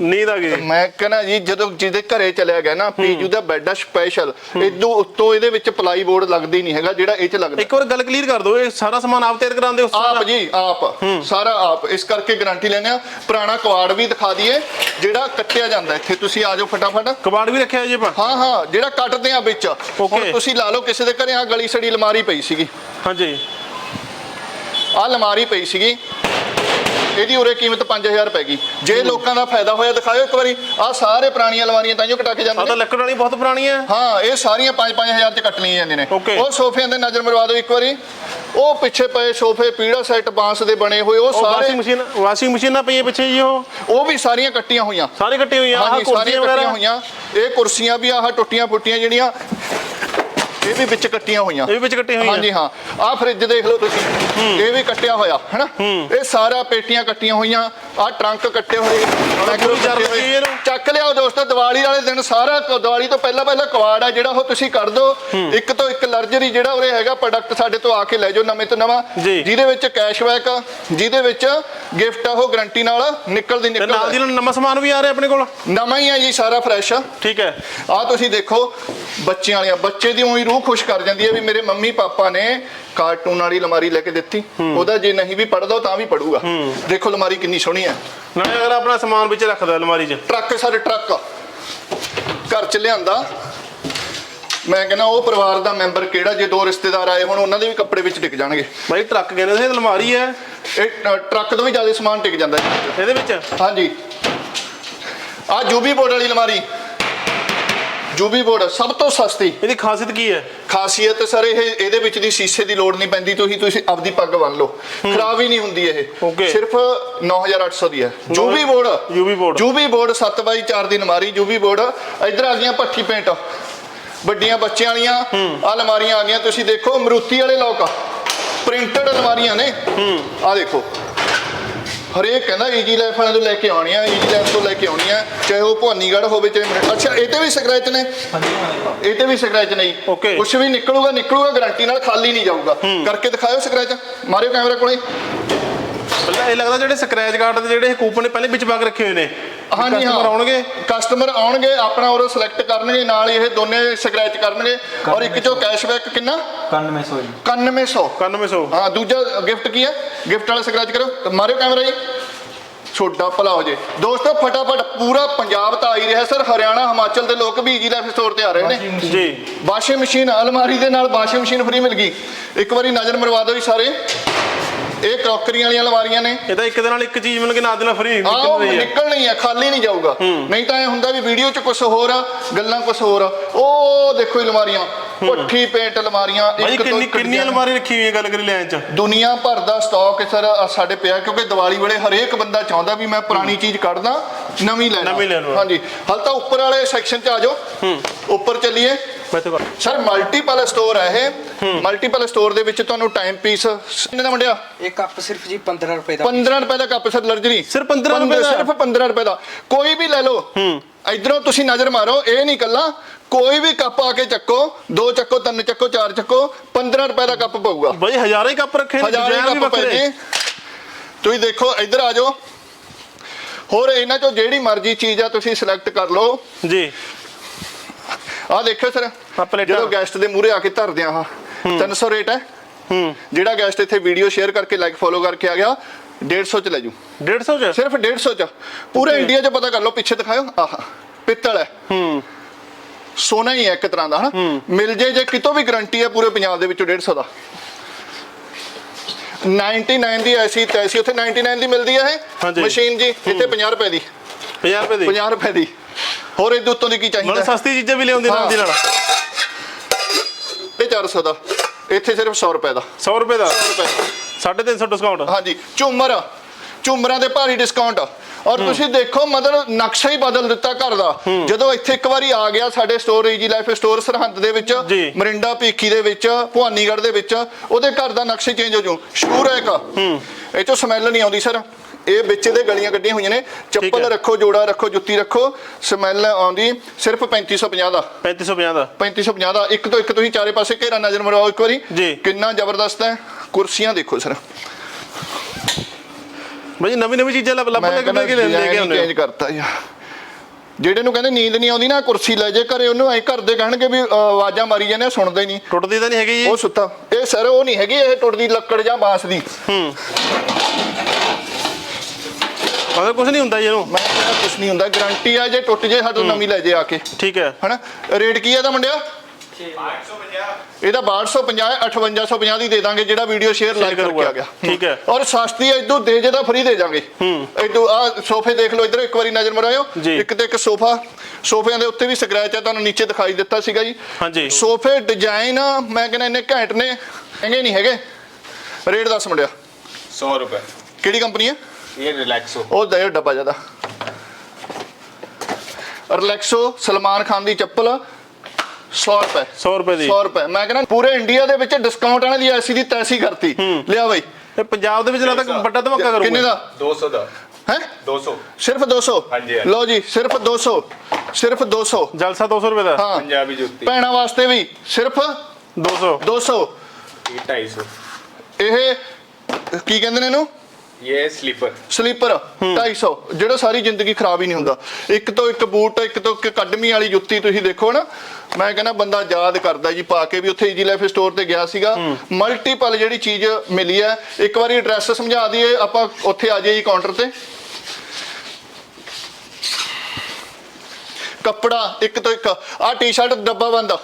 ਨੀਂਦ ਆ ਗਈ। ਮੈਂ ਕਹਿੰਦਾ ਜੀ ਜਦੋਂ ਜਿਹਦੇ ਘਰੇ ਚਲਿਆ ਗਿਆ ਨਾ ਪੀਜੂ ਦਾ ਬੈੱਡ ਆ ਸਪੈਸ਼ਲ ਇਦੋਂ ਉੱਤੋਂ ਇਹਦੇ ਵਿੱਚ ਪਲਾਈ ਬੋਰਡ ਲੱਗਦੀ ਨਹੀਂ ਹੈਗਾ ਜਿਹੜਾ ਇਹ ਚ ਲੱਗਦਾ। ਇੱਕ ਵਾਰ ਗੱਲ ਕਲੀਅਰ ਕਰ ਦਿਓ ਇਹ ਸਾਰਾ ਸਮਾਨ ਆਪ ਤਿਆਰ ਕਰਾਉਂਦੇ ਹੋ? ਆਪ ਜੀ ਆਪ। ਸਾਰਾ ਆਪ। ਇਸ ਕਰਕੇ ਗਾਰੰਟੀ ਲੈਨੇ ਆ ਪੁਰਾਣਾ ਕਵਾੜ ਵੀ ਦਿਖਾ ਦਈਏ ਜਿਹੜਾ ਕੱਟਿਆ ਜਾਂਦਾ ਇੱਥੇ। ਤੁਸੀਂ ਆ ਜਾਓ ਫਟਾਫਟ। ਕਬਾੜ ਵੀ ਰੱਖਿਆ ਜੀ ਆਪਾਂ? ਹਾਂ ਹਾਂ ਜਿਹੜਾ ਕੱਟਦੇ ਆ ਵਿੱਚ। ਹੁਣ. ਤੁਸੀਂ ਲਾ ਲਓ ਕਿਸੇ ਦੇ ਘਰੇ ਆ ਗਲੀ ਸੜੀ ਅਲਮਾਰੀ ਪਈ ਸੀਗੀ। ਹਾਂਜੀ। ਆ ਅਲਮਾਰੀ ਪਈ ਸੀਗੀ। ਇਹਦੀ ਉਰੇ ਕੀਮਤ 5000 ਪੈ ਗਈ। ਜੇ ਲੋਕਾਂ ਦਾ ਫਾਇਦਾ ਹੋਇਆ ਦਿਖਾਓ ਇੱਕ ਵਾਰੀ। ਆ ਸਾਰੇ ਪੁਰਾਣੀਆਂ ਅਲਮਾਰੀਆਂ ਤਾਂਿਓ ਕਟਾ ਕੇ ਆ ਜਾਂਦੇ ਤਾਂ ਨੇ। ਲੱਕੜ ਵਾਲੀ ਬਹੁਤ ਪੁਰਾਣੀ ਹੈ ਹਾਂ ਇਹ ਸਾਰੀਆਂ 5-5000 ਚ ਕੱਟ ਲਈਆਂ ਜਾਂਦੀਆਂ ਨੇ. ਉਹ ਸੋਫਿਆਂ ਦੇ ਨਜ਼ਰ ਮਰਵਾ ਦਿਓ ਇੱਕ ਵਾਰੀ। ਉਹ ਪਿੱਛੇ ਪਏ ਸੋਫੇ ਪੀੜਾ ਸੈੱਟ ਬਾਂਸ ਦੇ ਬਣੇ ਹੋਏ ਉਹ ਉਹ ਵਾਸ਼ਿੰਗ ਸਾਰੇ ਮਸ਼ੀਨ ਵਾਸ਼ਿੰਗ ਮਸ਼ੀਨਾਂ ਪਈਆਂ ਪਿੱਛੇ ਜੀ ਉਹ। ਉਹ ਵੀ ਸਾਰੀਆਂ ਕੱਟੀਆਂ ਹੋਈਆਂ। ਸਾਰੇ ਕੱਟੇ ਹੋਈਆਂ ਆਹ ਕੁਰਸੀਆਂ ਕੱਟੀਆਂ ਵਗੈਰਾ। ਹੋਈਆਂ। ਇਹ ਕੁਰਸੀਆਂ ਵੀ ਆਹ ਟੁੱਟੀਆਂ ਫੁੱਟੀਆਂ ਜਿਹੜੀਆਂ ਇਹ ਵੀ ਵਿੱਚ ਕੱਟੀਆਂ ਹੋਈਆਂ। ਇਹ ਵੀ ਵਿੱਚ ਕੱਟੀਆਂ ਹੋਈਆਂ। ਹਾਂਜੀ ਹਾਂ। ਆਹ ਫ੍ਰਿਜ ਦੇਖ ਲਓ ਤੁਸੀਂ। ਇਹ ਵੀ ਕੱਟਿਆ ਹੋਇਆ ਹੈਨਾ? ਇਹ ਸਾਰਾ ਪੇਟੀਆਂ ਕੱਟੀਆਂ ਹੋਈਆਂ। ਆਹ ਟਰੰਕ ਕੱਟੇ ਹੋਏ। ਚੱਕ ਲਿਆਓ ਦੋਸਤੋ ਦੀਵਾਲੀ ਵਾਲੇ ਦਿਨ ਸਾਰਾ ਦੀਵਾਲੀ ਤੋਂ ਪਹਿਲਾਂ ਪਹਿਲਾਂ ਕਵਾੜ ਆ ਜਿਹੜਾ ਉਹ ਤੁਸੀਂ ਕੱਢ ਦਿਓ ਇੱਕ ਤੋਂ ਇੱਕ ਲਰਜਰੀ ਜਿਹੜਾ ਉਰੇ ਹੈਗਾ ਪ੍ਰੋਡਕਟ ਸਾਡੇ ਤੋਂ ਆ ਕੇ ਲੈ ਜਾਓ ਨਵੇਂ ਤੋਂ ਨਵਾਂ। ਜਿਹਦੇ ਵਿੱਚ ਕੈਸ਼ਬੈਕ ਜਿਹਦੇ ਵਿੱਚ ਗਿਫਟ ਆ ਉਹ ਗਾਰੰਟੀ ਨਾਲ ਨਿਕਲਦੀ ਤੇ ਨਾਲ ਦੀ ਨਵਾਂ ਸਮਾਨ ਵੀ ਆ ਰਿਹਾ ਆਪਣੇ ਕੋਲ? ਨਵਾਂ ਹੀ ਆ ਜੀ ਸਾਰਾ ਫਰੈਸ਼ ਠੀਕ ਹੈ। ਆ ਤੁਸੀਂ ਦੇਖੋ ਬੱਚਿਆਂ ਵਾਲੀਆਂ ਬੱਚੇ ਦੀ ਉਹੀ ਰੂਹ ਖੁਸ਼ ਕਰ ਜਾਂਦੀ ਹੈ ਵੀ ਮੇਰੇ ਮੰਮੀ ਪਾਪਾ ਨੇ ਕਾਰਟੂਨ ਵਾਲੀ ਅਲਮਾਰੀ ਲੈ ਕੇ ਦਿੱਤੀ। ਉਹਦਾ ਜੇ ਨਹੀਂ ਵੀ ਪੜਦਾ ਤਾਂ ਵੀ ਪੜੂਗਾ ਦੇਖੋ ਅਲਮਾਰੀ ਕਿੰਨੀ ਸੋਹਣੀ ਹੈ। ਨਾਲੇ ਅਗਰ ਆਪਣਾ ਸਮਾਨ ਵਿੱਚ ਰੱਖਦਾ ਅਲਮਾਰੀ 'ਚ। ਟਰੱਕ ਸਾਡੇ ਟਰੱਕ। ਘਰ ਚ ਲਿਆਂਦਾ। ਮੈਂ ਕਹਿੰਦਾ ਉਹ ਪਰਿਵਾਰ ਦਾ ਮੈਂਬਰ ਕਿਹੜਾ? ਜੇ ਦੋ ਰਿਸ਼ਤੇਦਾਰ ਆਏ ਹੁਣ ਉਹਨਾਂ ਦੇ ਵੀ ਕੱਪੜੇ ਵਿੱਚ ਟਿਕ ਜਾਣਗੇ। ਬਾਈ ਟਰੱਕ ਕਹਿੰਦੇ ਸੀ ਅਲਮਾਰੀ ਹੈ। ਇਹ ਟਰੱਕ ਤੋਂ ਵੀ ਜ਼ਿਆਦਾ ਸਮਾਨ ਟਿਕ ਜਾਂਦਾ ਇਹਦੇ ਵਿੱਚ? ਹਾਂਜੀ। ਆ ਜੂਬੀ ਬੋਰਡ ਵਾਲੀ ਅਲਮਾਰੀ। ਜੂਬੀ ਬੋਰਡ ਸਭ ਤੋਂ ਸਸਤੀ। ਇਹਦੀ ਖਾਸੀਅਤ ਕੀ ਹੈ? ਖਾਸੀਅਤ ਸਰ ਇਹ ਇਹਦੇ ਵਿੱਚ ਦੀ ਸ਼ੀਸ਼ੇ ਦੀ ਲੋੜ ਨਹੀਂ ਪੈਂਦੀ ਤੁਸੀਂ ਤੁਸੀਂ ਆਪਦੀ ਪੱਗ ਬੰਨ ਲਓ। ਖਰਾਬ ਹੀ ਨਹੀਂ ਹੁੰਦੀ ਇਹ. ਸਿਰਫ 9800 ਦੀ ਹੈ। ਜੂਬੀ ਬੋਰਡ। UV board। ਜੂਬੀ ਬੋਰਡ 7x4 ਦੀ ਅਲਮਾਰੀ ਜੂਬੀ ਬੋਰਡ। ਇਧਰ ਆ ਗਈਆਂ ਪੱਠੀ ਪੇਂਟ। ਵੱਡੀਆਂ ਬੱਚਿਆਂ ਵਾਲੀਆਂ ਅਲਮਾਰੀਆਂ ਆ ਗਈਆਂ। ਤੁਸੀਂ ਦੇਖੋ ਮਰੂਤੀ ਵਾਲੇ ਲੋਕ ਪ੍ਰਿੰਟਡ ਅਲਮਾਰੀਆਂ ਨੇ। ਆ ਦੇਖੋ। ਹਰੇਕ ਕਹਿੰਦਾ ਈਜੀ ਲਾਈਫ ਵਾਲਿਆਂ ਤੋਂ ਲੈ ਕੇ ਆਉਣੀਆਂ ਈਜੀ ਲਾਈਫ ਤੋਂ ਲੈ ਕੇ ਆਉਣੀਆਂ ਚਾਹੇ ਉਹ ਭਵਾਨੀਗੜ੍ਹ ਹੋਵੇ ਚਾਹੇ ਮਰੇ- ਅੱਛਾ ਇਹ ਤੇ ਵੀ ਸਕ੍ਰੈਚ ਨੇ? ਇਹ ਤੇ ਵੀ ਸਕ੍ਰੈਚ ਨਹੀਂ Okay. ਕੁਝ ਵੀ ਨਿਕਲੂਗਾ ਨਿਕਲੂਗਾ ਗਾਰੰਟੀ ਨਾਲ ਖਾਲੀ ਨਹੀਂ ਜਾਊਗਾ। ਕਰਕੇ ਦਿਖਾਓ ਸਕ੍ਰੈਚ ਮਾਰਿਓ ਕੈਮਰਾ ਕੋਲੇ। ਪਹਿਲਾਂ ਇਹ ਲੱਗਦਾ ਜਿਹੜੇ ਸਕ੍ਰੈਚ ਕਾਰਡ ਦੇ ਜਿਹੜੇ ਕੂਪਨ ਨੇ ਪਹਿਲੇ ਵਿੱਚ ਪਾ ਕੇ ਰੱਖੇ ਹੋਏ ਨੇ। ਹਾਂਜੀ ਹਾਂ। Customer ਆਉਣਗੇ ਕਸਟਮਰ ਆਉਣਗੇ ਆਪਣਾ ਉਹ ਸਿਲੈਕਟ ਕਰਨਗੇ ਨਾਲ ਹੀ ਇਹ ਦੋਨੇ ਸਕ੍ਰੈਚ ਕਰਨਗੇ। ਔਰ ਇੱਕ ਚੋਂ ਕੈਸ਼ਬੈਕ ਕਿੰਨਾ? 9100 ਜੀ। 9100 9100 ਹਾਂ ਦੂਜਾ ਗਿਫਟ ਕੀ ਹੈ? ਗਿਫਟ ਵਾਲਾ ਸਕ੍ਰੈਚ ਕਰੋ। ਤੇ ਮਾਰਿਓ ਕੈਮਰਾ ਜੀ। ਛੋਟਾ ਭਲਾ ਹੋ ਜੇ। ਦੋਸਤੋ ਫਟਾਫਟ ਪੂਰਾ ਪੰਜਾਬ ਤਾਂ ਆ ਹੀ ਰਿਹਾ ਸਰ। ਹਰਿਆਣਾ ਹਿਮਾਚਲ ਦੇ ਲੋਕ ਵੀ ਈਜੀ ਲਾਈਫ ਸਟੋਰ ਤੇ ਆ ਰਹੇ ਨੇ। ਜੀ। ਵਾਸ਼ਿੰਗ ਮਸ਼ੀਨ ਅਲਮਾਰੀ ਦੇ ਨਾਲ ਵਾਸ਼ਿੰਗ ਮਸ਼ੀਨ ਫ੍ਰੀ ਮਿਲ ਗਈ। ਇੱਕ ਵਾਰੀ ਨਜ਼ਰ ਮਰਵਾ ਦਿਓ ਜੀ ਸਾਰੇ। ਇਹ ਕਰੋਕਰੀਆਂ ਵਾਲੀਆਂ ਅਲਮਾਰੀਆਂ ਨੇ। ਇਹ ਤਾਂ ਇੱਕ ਦੇ ਨਾਲ ਇੱਕ ਚੀਜ਼ ਮਿਲ ਕੇ ਨਾਲ ਦੇ ਨਾਲ ਫ੍ਰੀ ਆਹ ਨਿਕਲ ਰਹੀ ਹੈ। ਨਿਕਲ ਨਹੀਂ ਹੈ ਖਾਲੀ ਨਹੀਂ ਜਾਊਗਾ। ਨਹੀਂ ਤਾਂ ਇਹ ਹੁੰਦਾ ਵੀ ਵੀਡੀਓ 'ਚ ਕੁਝ ਹੋਰ ਆ ਗੱਲਾਂ ਕੁਝ ਹੋਰ ਆ। ਉਹ ਦੇਖੋ ਇਹ ਅਲਮਾਰੀਆਂ ਪੁੱਠੀ ਪੇਂਟ ਅਲਮਾਰੀਆਂ ਇੱਕ ਤੋਂ ਇੱਕ ਕਿੰਨੀ। ਅਲਮਾਰੀ ਰੱਖੀ ਹੋਈ ਹੈ ਗੱਲ ਕਰੀ ਲੈਣ ਚ? ਦੁਨੀਆ ਭਰ ਦਾ ਸਟਾਕ ਸਰ ਸਾਡੇ ਪਿਆ ਕਿਉਂਕਿ ਦੀਵਾਲੀ ਵੇਲੇ ਹਰੇਕ ਬੰਦਾ ਚਾਹੁੰਦਾ ਵੀ ਮੈਂ ਪੁਰਾਣੀ ਚੀਜ਼ ਕੱਢਦਾ ਨਵੀਂ ਲੈ ਨਵੀਂ ਲੈ ਲਵਾਂ। ਹਾਂਜੀ। ਹਾਲ ਤਾਂ ਉੱਪਰ ਵਾਲੇ ਸੈਕਸ਼ਨ 'ਚ ਆ ਜਾਓ। ਉੱਪਰ ਚੱਲੀਏ। ਸਰ ਮਲਟੀਪਲ ਸਟੋਰ ਹੈ ਇਹ। ਮਲਟੀਪਲ ਸਟੋਰ ਦੇ ਵਿੱਚ ਤੁਹਾਨੂੰ ਟਾਈਮ ਪੀਸ ਕਿੰਨੇ ਦਾ ਮੁੰਡਿਆ? ਇਹ ਕੱਪ ਸਿਰਫ ਜੀ 15 ਰੁਪਏ ਦਾ। 15 ਰੁਪਏ ਦਾ ਕੱਪ ਸਰ ਲਰਜਰੀ ਸਿਰਫ 15 ਰੁਪਏ ਦਾ? ਸਿਰਫ 15 ਰੁਪਏ ਦਾ। ਕੋਈ ਵੀ ਲੈ ਲਓ। ਇਧਰੋਂ ਤੁਸੀਂ ਨਜ਼ਰ ਮਾਰੋ ਇਹ ਨਹੀਂ ਕੱਲਾ ਕੋਈ ਵੀ ਕੱਪ ਆ ਕੇ ਚੱਕੋ ਦੋ ਚੱਕੋ ਤਿੰਨ ਚੱਕੋ ਚਾਰ ਚੱਕੋ 15 ਰੁਪਏ ਦਾ ਕੱਪ ਪਊਗਾ। ਬਾਈ ਹਜ਼ਾਰਾਂ ਹੀ ਕੱਪ ਰੱਖੇ ਨੇ ਹਜ਼ਾਰਾਂ ਕੱਪ ਪਏ। ਨੇ। ਤੁਸੀਂ ਦੇਖੋ ਇੱਧਰ ਆ ਜਾਓ। ਹੋਰ ਇਹਨਾਂ ਚੋਂ ਜਿਹੜੀ ਮਰਜ਼ੀ ਚੀਜ਼ ਆ ਤੁਸੀਂ ਸਿਲੈਕਟ ਕਰ ਲਓ। ਜੀ। ਆ ਦੇਖੋ ਸਰ। ਆਹ ਪਲੇਟਾਂ। ਜਦੋਂ ਗੈਸਟ ਦੇ ਮੂਹਰੇ ਆ ਕੇ ਧਰਦੇ ਆ ਆਹ 300 ਰੇਟ ਹੈ। ਹੂੰ। ਜਿਹੜਾ ਗੈਸਟ ਇੱਥੇ ਵੀਡੀਓ ਸ਼ੇਅਰ ਕਰਕੇ ਲਾਈਕ ਫੋਲੋ ਕਰਕੇ ਆ ਗਿਆ 150 ਚ ਲੈ ਜੂ 150 ਚ? ਸਿਰਫ 150 ਚ। ਪੂਰੇ ਇੰਡੀਆ 'ਚ ਪਤਾ ਕਰ ਲਓ ਪਿੱਛੇ ਦਿਖਾਓ ਆਹ ਪਿੱਤਲ ਹੈ। ਹੂੰ। ਸੋਨਾ ਹੀ ਹੈ ਇੱਕ ਤਰ੍ਹਾਂ ਦਾ ਹਨਾ? ਮਿਲ ਜੇ ਜੇ ਕਿਤੋਂ ਵੀ ਗਾਰੰਟੀ ਹੈ ਪੂਰੇ ਪੰਜਾਬ ਦੇ ਵਿੱਚੋਂ 150 ਦਾ। 99 ਦੀ ਐਸੀ ਤੈਸੀ ਉੱਥੇ 99 ਦੀ ਮਿਲਦੀ ਹੈ। ਇਹ? ਮਸ਼ੀਨ ਜੀ ਇੱਥੇ 50 ਰੁਪਏ ਦੀ। 50 ਰੁਪਏ ਦੀ? 50 ਰੁਪਏ ਦੀ। ਹੋਰ ਇਹਦੇ ਉੱਤੋਂ ਦੀ ਕੀ ਚਾਹੀਦਾ? ਮਤਲਬ ਸਸਤੀ ਚੀਜ਼ਾਂ ਵੀ ਲਿਆਉਂਦੇ ਨਾਲ ਦੀ ਨਾਲ? ਇਹ 400 ਦਾ। ਇੱਥੇ ਸਿਰਫ 100 ਰੁਪਏ ਦਾ। 100 ਰੁਪਏ ਦਾ? 100 ਰੁਪਏ 350 ਡਿਸਕਾਊਂਟ ਹਾਂਜੀ ਝੂਮਰ। ਝੂਮਰਾਂ ਦੇ ਭਾਰੀ ਡਿਸਕਾਊਂਟ ਔਰ ਤੁਸੀਂ ਦੇਖੋ ਮਤਲਬ ਨਕਸ਼ਾ ਹੀ ਬਦਲ ਦਿੱਤਾ ਘਰ ਦਾ। ਜਦੋਂ ਇੱਥੇ ਇੱਕ ਵਾਰੀ ਆ ਗਿਆ ਸਾਡੇ store Easy Life Store Sirhind ਦੇ ਵਿੱਚ ਜੀ। ਮਰਿੰਡਾ ਭੀਖੀ ਦੇ ਵਿੱਚ ਭਵਾਨੀਗੜ੍ਹ ਦੇ ਵਿੱਚ ਉਹਦੇ ਘਰ ਦਾ ਨਕਸ਼ਾ ਚੇਂਜ ਹੋ ਜੂ। ਸ਼ੂਰ ਹੈ ਇੱਕ। ਇਹ ਚੋਂ ਸਮੈਲ ਨਹੀਂ ਆਉਂਦੀ ਸਰ ਇਹ ਵਿੱਚ ਦੇ ਗਲੀਆਂ ਕੱਢੀਆਂ ਹੋਈਆਂ ਨੇ। ਚੱਪਲ ਹੈ। ਰੱਖੋ ਜੋੜਾ ਰੱਖੋ ਜੁੱਤੀ ਰੱਖੋ ਸਮੈਲ ਆਉਂਦੀ ਸਿਰਫ 3550 ਦਾ। 3550 ਦਾ। 3550 ਦਾ। ਇੱਕ ਤੋਂ ਇੱਕ ਤੁਸੀਂ ਚਾਰੇ ਪਾਸੇ ਘੇਰਾ ਨਜ਼ਰ ਮਰਵਾਓ ਇੱਕ ਵਾਰੀ। ਜੀ। ਕਿੰਨਾ ਜ਼ਬਰਦਸਤ ਹੈ। ਕੁਰਸੀਆਂ ਦੇਖੋ ਸਰ। ਬਾਈ ਨਵੀਂ ਨਵੀਂ ਚੀਜ਼ਾਂ ਲੱਭ ਲੱਭ ਕੇ ਲੈ ਕੇ ਆਉਂਦੇ ਚੇਂਜ ਕਰਤਾ ਯਾਰ। ਜਿਹੜੇ ਨੂੰ ਕਹਿੰਦੇ ਨੀਂਦ ਨਹੀਂ ਆਉਂਦੀ ਨਾ ਕੁਰਸੀ ਲੈ ਜੇ ਘਰੇ ਉਹਨੂੰ ਐ ਘਰ ਦੇ ਕਹਿਣਗੇ ਵੀ ਆਵਾਜ਼ਾਂ ਮਾਰੀ ਜਾਂਦੇ ਆ, ਸੁਣਦਾ ਹੀ ਨਹੀਂ। ਟੁੱਟਦੀ ਤਾਂ ਨਹੀਂ ਹੈਗੀ ਜੀ। ਉਹ ਸੁੱਤਾ। ਇਹ ਸਰ ਉਹ ਨਹੀਂ ਹੈਗੀ ਇਹ ਟੁੱਟਦੀ ਲੱਕੜ ਜਾਂ ਬਾਂਸ ਦੀ। ਮਤਲਬ ਕੁਝ ਨਹੀਂ ਹੁੰਦਾ ਜੀ ਇਹਨੂੰ? ਮੈਂ ਕਹਿੰਦਾ ਕੁਝ ਨਹੀਂ ਹੁੰਦਾ ਗਾਰੰਟੀ ਆ ਜੇ ਟੁੱਟ ਜੇ ਸਾਡੋਂ ਨਵੀਂ ਲੈ ਜੇ ਆ ਕੇ। ਠੀਕ ਹੈ। ਹਨਾ? ਰੇਟ ਕੀ ਆ ਇਹਦਾ ਮੁੰਡਿਆ? 650 ਇਹਦਾ 6250 5850 ਦੀ ਦੇ ਦਾਂਗੇ ਜਿਹੜਾ ਵੀਡੀਓ ਸ਼ੇਅਰ ਲਾਈਕ ਕਰਕੇ ਆ ਗਿਆ। ਠੀਕ ਹੈ। ਔਰ ਸਸਤੀ ਐ ਇਦੋਂ ਦੇ ਜੇ ਤਾਂ ਫ੍ਰੀ ਦੇ ਜਾਾਂਗੇ ਇਦੋਂ ਆ ਸੋਫੇ ਦੇਖ ਲਓ ਇਧਰ ਇੱਕ ਵਾਰੀ ਨਜ਼ਰ ਮਰਾਇਓ। ਇੱਕ ਤੇ ਇੱਕ ਸੋਫਾ। ਸੋਫਿਆਂ ਦੇ ਉੱਤੇ ਵੀ ਸਕ੍ਰੈਚ ਆ ਤੁਹਾਨੂੰ ਨੀਚੇ ਦਿਖਾਈ ਦਿੱਤਾ ਸੀਗਾ ਜੀ। ਹਾਂਜੀ। ਸੋਫੇ ਡਿਜ਼ਾਈਨ ਮੈਂ ਕਹਿੰਦਾ ਇੰਨੇ ਘੈਂਟ ਨੇ ਮਹਿੰਗੇ ਨਹੀਂ ਹੈਗੇ। ਰੇਟ ਦੱਸ ਮੁੰਡਿਆ। 100 ਰੁਪਏ। ਕਿਹੜੀ ਕੰਪਨੀ ਹੈ ਇਹ ਰਿਲੈਕਸੋ ਉਹ ਦੇ ਡੱਬਾ ਜ਼ਿਆਦਾ। ਰਿਲੈਕਸੋ ਸਲਮਾਨ ਖਾਨ ਦੀ ਚੱਪਲ 100 ਰੁਪਏ। 100 ਰੁਪਏ ਦੀ। 100 ਰੁਪਏ। ਮੈਂ ਕਹਿੰਦਾ ਪੂਰੇ ਇੰਡੀਆ ਦੇ ਵਿੱਚ ਡਿਸਕਾਊਂਟ ਆਣ ਦੀ ਐਸੀ ਦੀ ਤੈਸੀ ਕਰਤੀ। ਲਿਆ ਬਈ। ਤੇ ਪੰਜਾਬ ਦੇ ਵਿੱਚ ਲੱਗਦਾ ਵੱਡਾ ਧਮਾਕਾ ਕਰੂਗਾ ਕਿੰਨੇ ਦਾ? 200 ਦਾ। ਹੈ? 200 ਸਿਰਫ 200 ਹਾਂਜੀ ਲਓ ਜੀ ਸਿਰਫ 200 ਸਿਰਫ 200 ਜਲਸਾ 200 ਰੁਪਏ ਦਾ। ਪੰਜਾਬੀ ਜੁੱਤੀ। ਭੈਣਾ ਵਾਸਤੇ ਵੀ ਸਿਰਫ 200 200 250 ਇਹ ਕੀ ਕਹਿੰਦੇ ਨੇ ਇਹਨੂੰ? ਸਲੀਪਰ ਸਲੀਪਰ 250 ਜਿਹੜਾ ਸਾਰੀ ਜ਼ਿੰਦਗੀ ਖਰਾਬ ਹੀ ਨਹੀਂ ਹੁੰਦਾ। ਇੱਕ ਤੋਂ ਇੱਕ ਬੂਟ ਇੱਕ ਤੋਂ ਇੱਕ ਅਕੈਡਮੀ ਵਾਲੀ ਜੁੱਤੀ ਤੁਸੀਂ ਦੇਖੋ ਨਾ। ਮੈਂ ਕਹਿੰਦਾ ਬੰਦਾ ਯਾਦ ਕਰਦਾ ਜੀ ਪਾ ਕੇ ਵੀ ਉੱਥੇ ਈਜੀ ਲਾਈਫ ਸਟੋਰ ਤੇ ਗਿਆ ਸੀਗਾ। hmm. ਮਲਟੀਪਲ ਜਿਹੜੀ ਚੀਜ਼ ਮਿਲੀ ਹੈ ਇੱਕ ਵਾਰੀ ਐਡਰੈਸ ਸਮਝਾ ਦਈਏ ਆਪਾਂ ਉੱਥੇ ਆ ਜਾਈਏ ਕਾਊਂਟਰ ਤੇ। ਕੱਪੜਾ ਇੱਕ ਤੋਂ ਇੱਕ। ਆ ਟੀ-ਸ਼ਰਟ ਡੱਬਾ ਬੰਦਾ।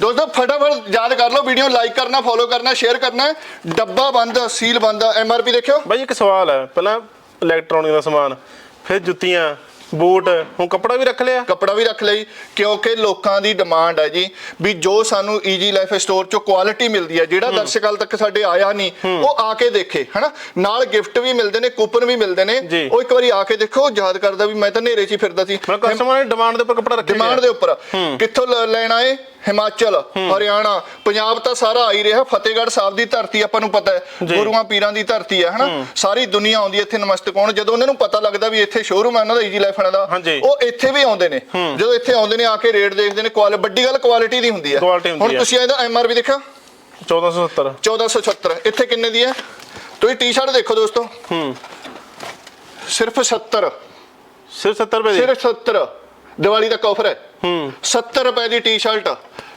ਦੋਸਤੋ ਫਟਾਫਟ ਯਾਦ ਕਰ ਲਓ ਵੀਡੀਓ ਲਾਈਕ ਕਰਨਾ ਫੋਲੋ ਕਰਨਾ ਸ਼ੇਅਰ ਕਰਨਾ ਡੱਬਾ ਬੰਦ ਸੀਲ ਬੰਦ ਐਮਆਰਪੀ ਦੇਖਿਓ। ਬਾਈ ਇੱਕ ਸਵਾਲ ਹੈ। ਪਹਿਲਾਂ ਇਲੈਕਟ੍ਰੋਨਿਕ ਦਾ ਸਮਾਨ ਫਿਰ ਜੁੱਤੀਆਂ ਬੂਟ ਹੁਣ ਕੱਪੜਾ ਵੀ ਰੱਖ ਲਿਆ? ਕੱਪੜਾ ਵੀ ਰੱਖ ਲਈ ਕਿਉਂਕਿ ਲੋਕਾਂ ਦੀ ਡਿਮਾਂਡ ਹੈ ਜੀ ਵੀ ਜੋ ਸਾਨੂੰ ਈਜੀ ਲਾਈਫ ਸਟੋਰ ਚੋਂ ਕੁਆਲਿਟੀ ਮਿਲਦੀ ਹੈ ਜਿਹੜਾ ਦਰਸ਼ਕ ਹਾਲ ਤੱਕ ਸਾਡੇ ਆਇਆ ਨਹੀਂ ਉਹ ਆ ਕੇ ਦੇਖੇ ਹਨਾ? ਨਾਲ ਗਿਫਟ ਵੀ ਮਿਲਦੇ ਨੇ ਕੂਪਨ ਵੀ ਮਿਲਦੇ ਨੇ। ਉਹ ਇੱਕ ਵਾਰੀ ਆ ਕੇ ਦੇਖੋ ਯਾਦ ਕਰਦਾ ਵੀ ਮੈਂ ਤਾਂ ਨੇਰੇ 'ਚ ਹੀ ਫਿਰਦਾ ਸੀ। ਮੈਂ ਕਸਟਮਰ ਨੇ ਡਿਮਾਂਡ ਦੇ ਉੱਪਰ ਕੱਪੜਾ ਰੱਖਿਆ ਡਿਮਾਂਡ ਦੇ ਉੱਪਰ। ਕਿੱਥੋਂ ਲੈਣਾ ਏ ਹਿਮਾਚਲ ਹਰਿਆਣਾ ਪੰਜਾਬ ਤਾਂ ਸਾਰਾ ਆ ਹੀ ਰਿਹਾ ਫਤਿਹਗੜ੍ਹ ਸਾਹਿਬ ਦੀ ਧਰਤੀ ਆਪਾਂ ਨੂੰ ਪਤਾ ਹੈ। ਗੁਰੂਆਂ ਪੀਰਾਂ ਦੀ ਧਰਤੀ ਹੈ ਹਨਾ? ਸਾਰੀ ਦੁਨੀਆ ਆਉਂਦੀ ਇੱਥੇ ਨਮਸਤਕ ਹੋਣ ਜਦੋਂ ਉਹਨਾਂ ਨੂੰ ਪਤਾ ਲੱਗਦਾ ਵੀ ਇੱਥੇ ਸ਼ੋਰੂਮ ਹੈ ਉਹਨਾਂ ਦਾ ਈਜੀ ਲਾਈਫ ਵਾਲਾ ਦਾ। ਉਹ ਇੱਥੇ ਵੀ ਆਉਂਦੇ ਨੇ। ਜਦੋਂ ਇੱਥੇ ਆਉਂਦੇ ਨੇ ਆ ਕੇ ਰੇਟ ਦੇਖਦੇ ਨੇ ਕੁਆਲ ਵੱਡੀ ਗੱਲ ਕੁਆਲਿਟੀ ਦੀ ਹੁੰਦੀ ਹੈ। ਹੁਣ। ਤੁਸੀਂ ਇਹਦਾ ਐਮਆਰਪੀ ਦੇਖਿਆ? 1470 1476 ਇੱਥੇ ਕਿੰਨੇ ਦੀ ਹੈ? ਤੁਸੀਂ ਟੀ-ਸ਼ਰਟ ਦੇਖੋ ਦੋਸਤੋ। ਹੂੰ। ਸਿਰਫ 70 ਸਿਰਫ 70 ਰੁਪਏ ਦੀ? ਸਿਰਫ 70 ਦੀਵਾਲੀ ਦਾ ਆਫਰ ਹੈ। ਹੂੰ। 70 ਰੁਪਏ ਦੀ ਟੀ-ਸ਼ਰਟ।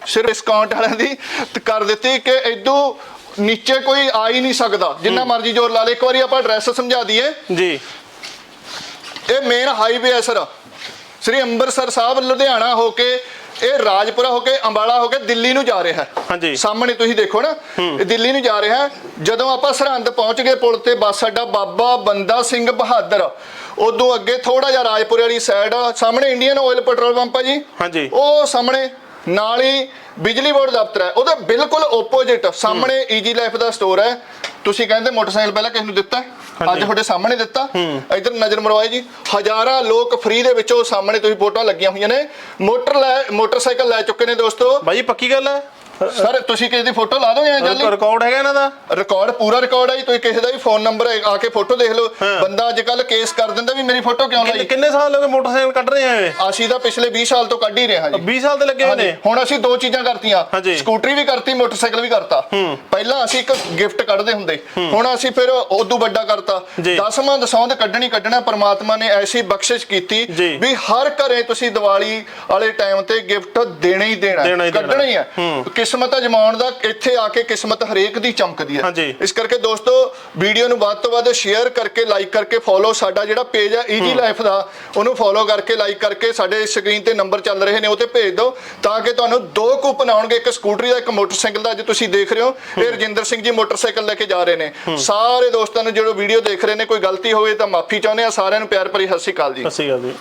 ਸਿਰਫ ਡਿਸਕਾਊਂਟ ਵਾਲਿਆਂ ਦੀ ਤੇ ਕਰ ਦਿੱਤੀ ਕਿ ਇਦੋਂ ਨੀਚੇ ਕੋਈ ਆ ਹੀ ਨਹੀਂ ਸਕਦਾ। ਜਿੰਨਾ ਮਰਜ਼ੀ ਜ਼ੋਰ ਲਾ ਲੇ। ਇੱਕ ਵਾਰੀ ਆਪਾਂ ਐਡਰੈਸ ਸਮਝਾ ਦਈਏ। ਜੀ। ਇਹ ਮੇਨ ਹਾਈਵੇ ਹੈ ਸਰ। ਸ੍ਰੀ ਅੰਮ੍ਰਿਤਸਰ ਸਾਹਿਬ ਲੁਧਿਆਣਾ ਹੋ ਕੇ ਇਹ ਰਾਜਪੁਰਾ ਹੋ ਕੇ ਅੰਬਾਲਾ ਹੋ ਕੇ ਦਿੱਲੀ ਨੂੰ ਜਾ ਰਿਹਾ ਹੈ। ਹਾਂਜੀ। ਸਾਹਮਣੇ ਤੁਸੀਂ ਦੇਖੋ ਨਾ ਇਹ ਦਿੱਲੀ ਨੂੰ ਜਾ ਰਿਹਾ ਹੈ। ਜਦੋਂ ਆਪਾਂ ਸਰਹੰਦ ਪਹੁੰਚ ਗਏ ਪੁਲ ਤੇ ਬੱਸ ਅੱਡਾ ਬਾਬਾ ਬੰਦਾ ਸਿੰਘ ਬਹਾਦਰ। ਉਦੋਂ ਅੱਗੇ ਥੋੜਾ ਜਿਹਾ ਰਾਜਪੁਰੇ ਵਾਲੀ ਸਾਈਡ ਸਾਹਮਣੇ ਇੰਡੀਅਨ ਆਇਲ ਪੈਟਰੋਲ ਪੰਪ ਹੈ ਜੀ। ਹਾਂਜੀ। ਉਹ ਸਾਹਮਣੇ ਨਾਲ ਹੀ ਬਿਜਲੀ ਬੋਰਡ ਦਫ਼ਤਰ ਹੈ। ਉਹਦੇ ਬਿਲਕੁਲ ਓਪੋਜਿਟ ਸਾਹਮਣੇ ਈਜੀ ਲਾਈਫ ਦਾ ਸਟੋਰ ਹੈ। ਤੁਸੀਂ ਕਹਿੰਦੇ ਮੋਟਰਸਾਈਕਲ ਪਹਿਲਾਂ ਕਿਸ ਨੂੰ ਦਿੱਤਾ? ਅੱਜ ਤੁਹਾਡੇ ਸਾਹਮਣੇ ਦਿੱਤਾ। ਇਧਰ ਨਜ਼ਰ ਮਰਵਾਏ ਜੀ। ਹਜ਼ਾਰਾਂ ਲੋਕ ਫ੍ਰੀ ਦੇ ਵਿੱਚੋਂ ਸਾਹਮਣੇ ਤੁਸੀਂ ਫੋਟੋਆਂ ਲੱਗੀਆਂ ਹੋਈਆਂ ਨੇ। ਮੋਟਰ ਲੈ ਮੋਟਰਸਾਈਕਲ ਲੈ ਚੁੱਕੇ ਨੇ ਦੋਸਤੋ। ਬਾਈ ਪੱਕੀ ਗੱਲ ਹੈ? ਸਰ ਤੁਸੀਂ ਕਿਸੇ ਦੀ ਫੋਟੋ ਲਾ ਦੋਗੇ ਜਲਦੀ ਰਿਕਾਰਡ ਹੈਗਾ ਇਹਨਾਂ ਦਾ? ਰਿਕਾਰਡ ਪੂਰਾ ਰਿਕਾਰਡ ਹੈ ਜੀ ਤੁਸੀਂ ਕਿਸੇ ਦਾ ਵੀ ਫੋਨ ਨੰਬਰ ਆ ਕੇ ਫੋਟੋ ਦੇਖ ਲਓ। ਬੰਦਾ ਅੱਜ ਕੱਲ ਕੇਸ ਕਰ ਦਿੰਦਾ ਵੀ ਮੇਰੀ ਫੋਟੋ ਕਿਉਂ ਲਾਈ? ਕਿੰਨੇ ਸਾਲ ਹੋ ਗਏ ਮੋਟਰਸਾਈਕਲ ਕੱਢ ਰਹੇ ਆ ਇਹ? ਅਸੀਂ ਤਾਂ ਪਿਛਲੇ 20 ਸਾਲ ਤੋਂ ਕੱਢ ਹੀ ਰਹੇ ਹਾਂ ਜੀ। 20 ਸਾਲ ਦੇ ਲੱਗੇ ਹੋਏ ਨੇ? ਹੁਣ ਅਸੀਂ ਦੋ ਚੀਜ਼ਾਂ ਕਰਤੀਆਂ। ਸਕੂਟਰੀ ਵੀ ਕਰਤੀ ਮੋਟਰਸਾਈਕਲ ਵੀ ਕਰਤਾ। ਪਹਿਲਾਂ ਅਸੀਂ ਇੱਕ ਗਿਫਟ ਕੱਢਦੇ ਹੁੰਦੇ। ਹੁਣ ਅਸੀਂ ਫਿਰ ਉਦੋਂ ਵੱਡਾ ਕਰਤਾ। ਦਸਵਾਂ ਦਸੌਂਦ ਕੱਢਣੀ ਕੱਢਣਾ ਪ੍ਰਮਾਤਮਾ ਨੇ ਐਸੀ ਬਖਸ਼ਿਸ਼ ਕੀਤੀ। ਵੀ ਹਰ ਘਰੇ ਤੁਸੀਂ ਦੀਵਾਲੀ ਵਾਲੇ ਟਾਈਮ ਤੇ ਗਿਫਟ ਦੇਣਾ ਹੀ ਦੇਣਾ। ਕੱਢਣਾ ਹੈ ਹੂੰ। ਕਿਸਮਤ ਅਜਮਾਉਣ ਦਾ ਇੱਥੇ ਆ ਕੇ ਕਿਸਮਤ ਹਰੇਕ ਦੀ ਚਮਕਦੀ ਹੈ। ਇਸ ਕਰਕੇ ਦੋਸਤੋ ਵੀਡੀਓ ਨੂੰ ਵੱਧ ਤੋਂ ਵੱਧ ਸ਼ੇਅਰ ਕਰਕੇ ਲਾਈਕ ਕਰਕੇ ਫੋਲੋ ਸਾਡਾ ਜਿਹੜਾ ਪੇਜ ਹੈ। ਈਜੀ ਲਾਈਫ ਦਾ ਉਹਨੂੰ ਫੋਲੋ ਕਰਕੇ ਲਾਈਕ ਕਰਕੇ ਸਾਡੇ ਸਕਰੀਨ ਤੇ ਨੰਬਰ ਚੱਲ ਰਹੇ ਨੇ ਉਹ ਤੇ ਭੇਜ ਦਿਓ ਤਾਂ ਕਿ ਤੁਹਾਨੂੰ ਦੋ ਕੂਪਨ ਆਉਣਗੇ ਇੱਕ ਸਕੂਟਰੀ ਦਾ ਇੱਕ ਮੋਟਰਸਾਈਕਲ ਦਾ ਅੱਜ ਤੁਸੀਂ ਦੇਖ ਰਹੇ ਹੋ ਇਹ ਰਜਿੰਦਰ ਸਿੰਘ ਜੀ ਮੋਟਰਸਾਈਕਲ ਲੈ ਕੇ ਜਾ ਰਹੇ ਨੇ। ਸਾਰੇ ਦੋਸਤਾਂ ਨੂੰ ਜਿਹੜੇ ਵੀਡੀਓ ਦੇਖ ਰਹੇ ਨੇ ਕੋਈ ਗਲਤੀ ਹੋਵੇ ਤਾਂ ਮਾਫੀ ਚਾਹੁੰਦੇ ਆ ਸਾਰਿਆਂ ਨੂੰ ਪਿਆਰ ਭਰੀ ਸਤਿ ਸ਼੍ਰੀ ਅਕਾਲ ਜੀ। ਸਸੀ ਗੱਲ ਜੀ।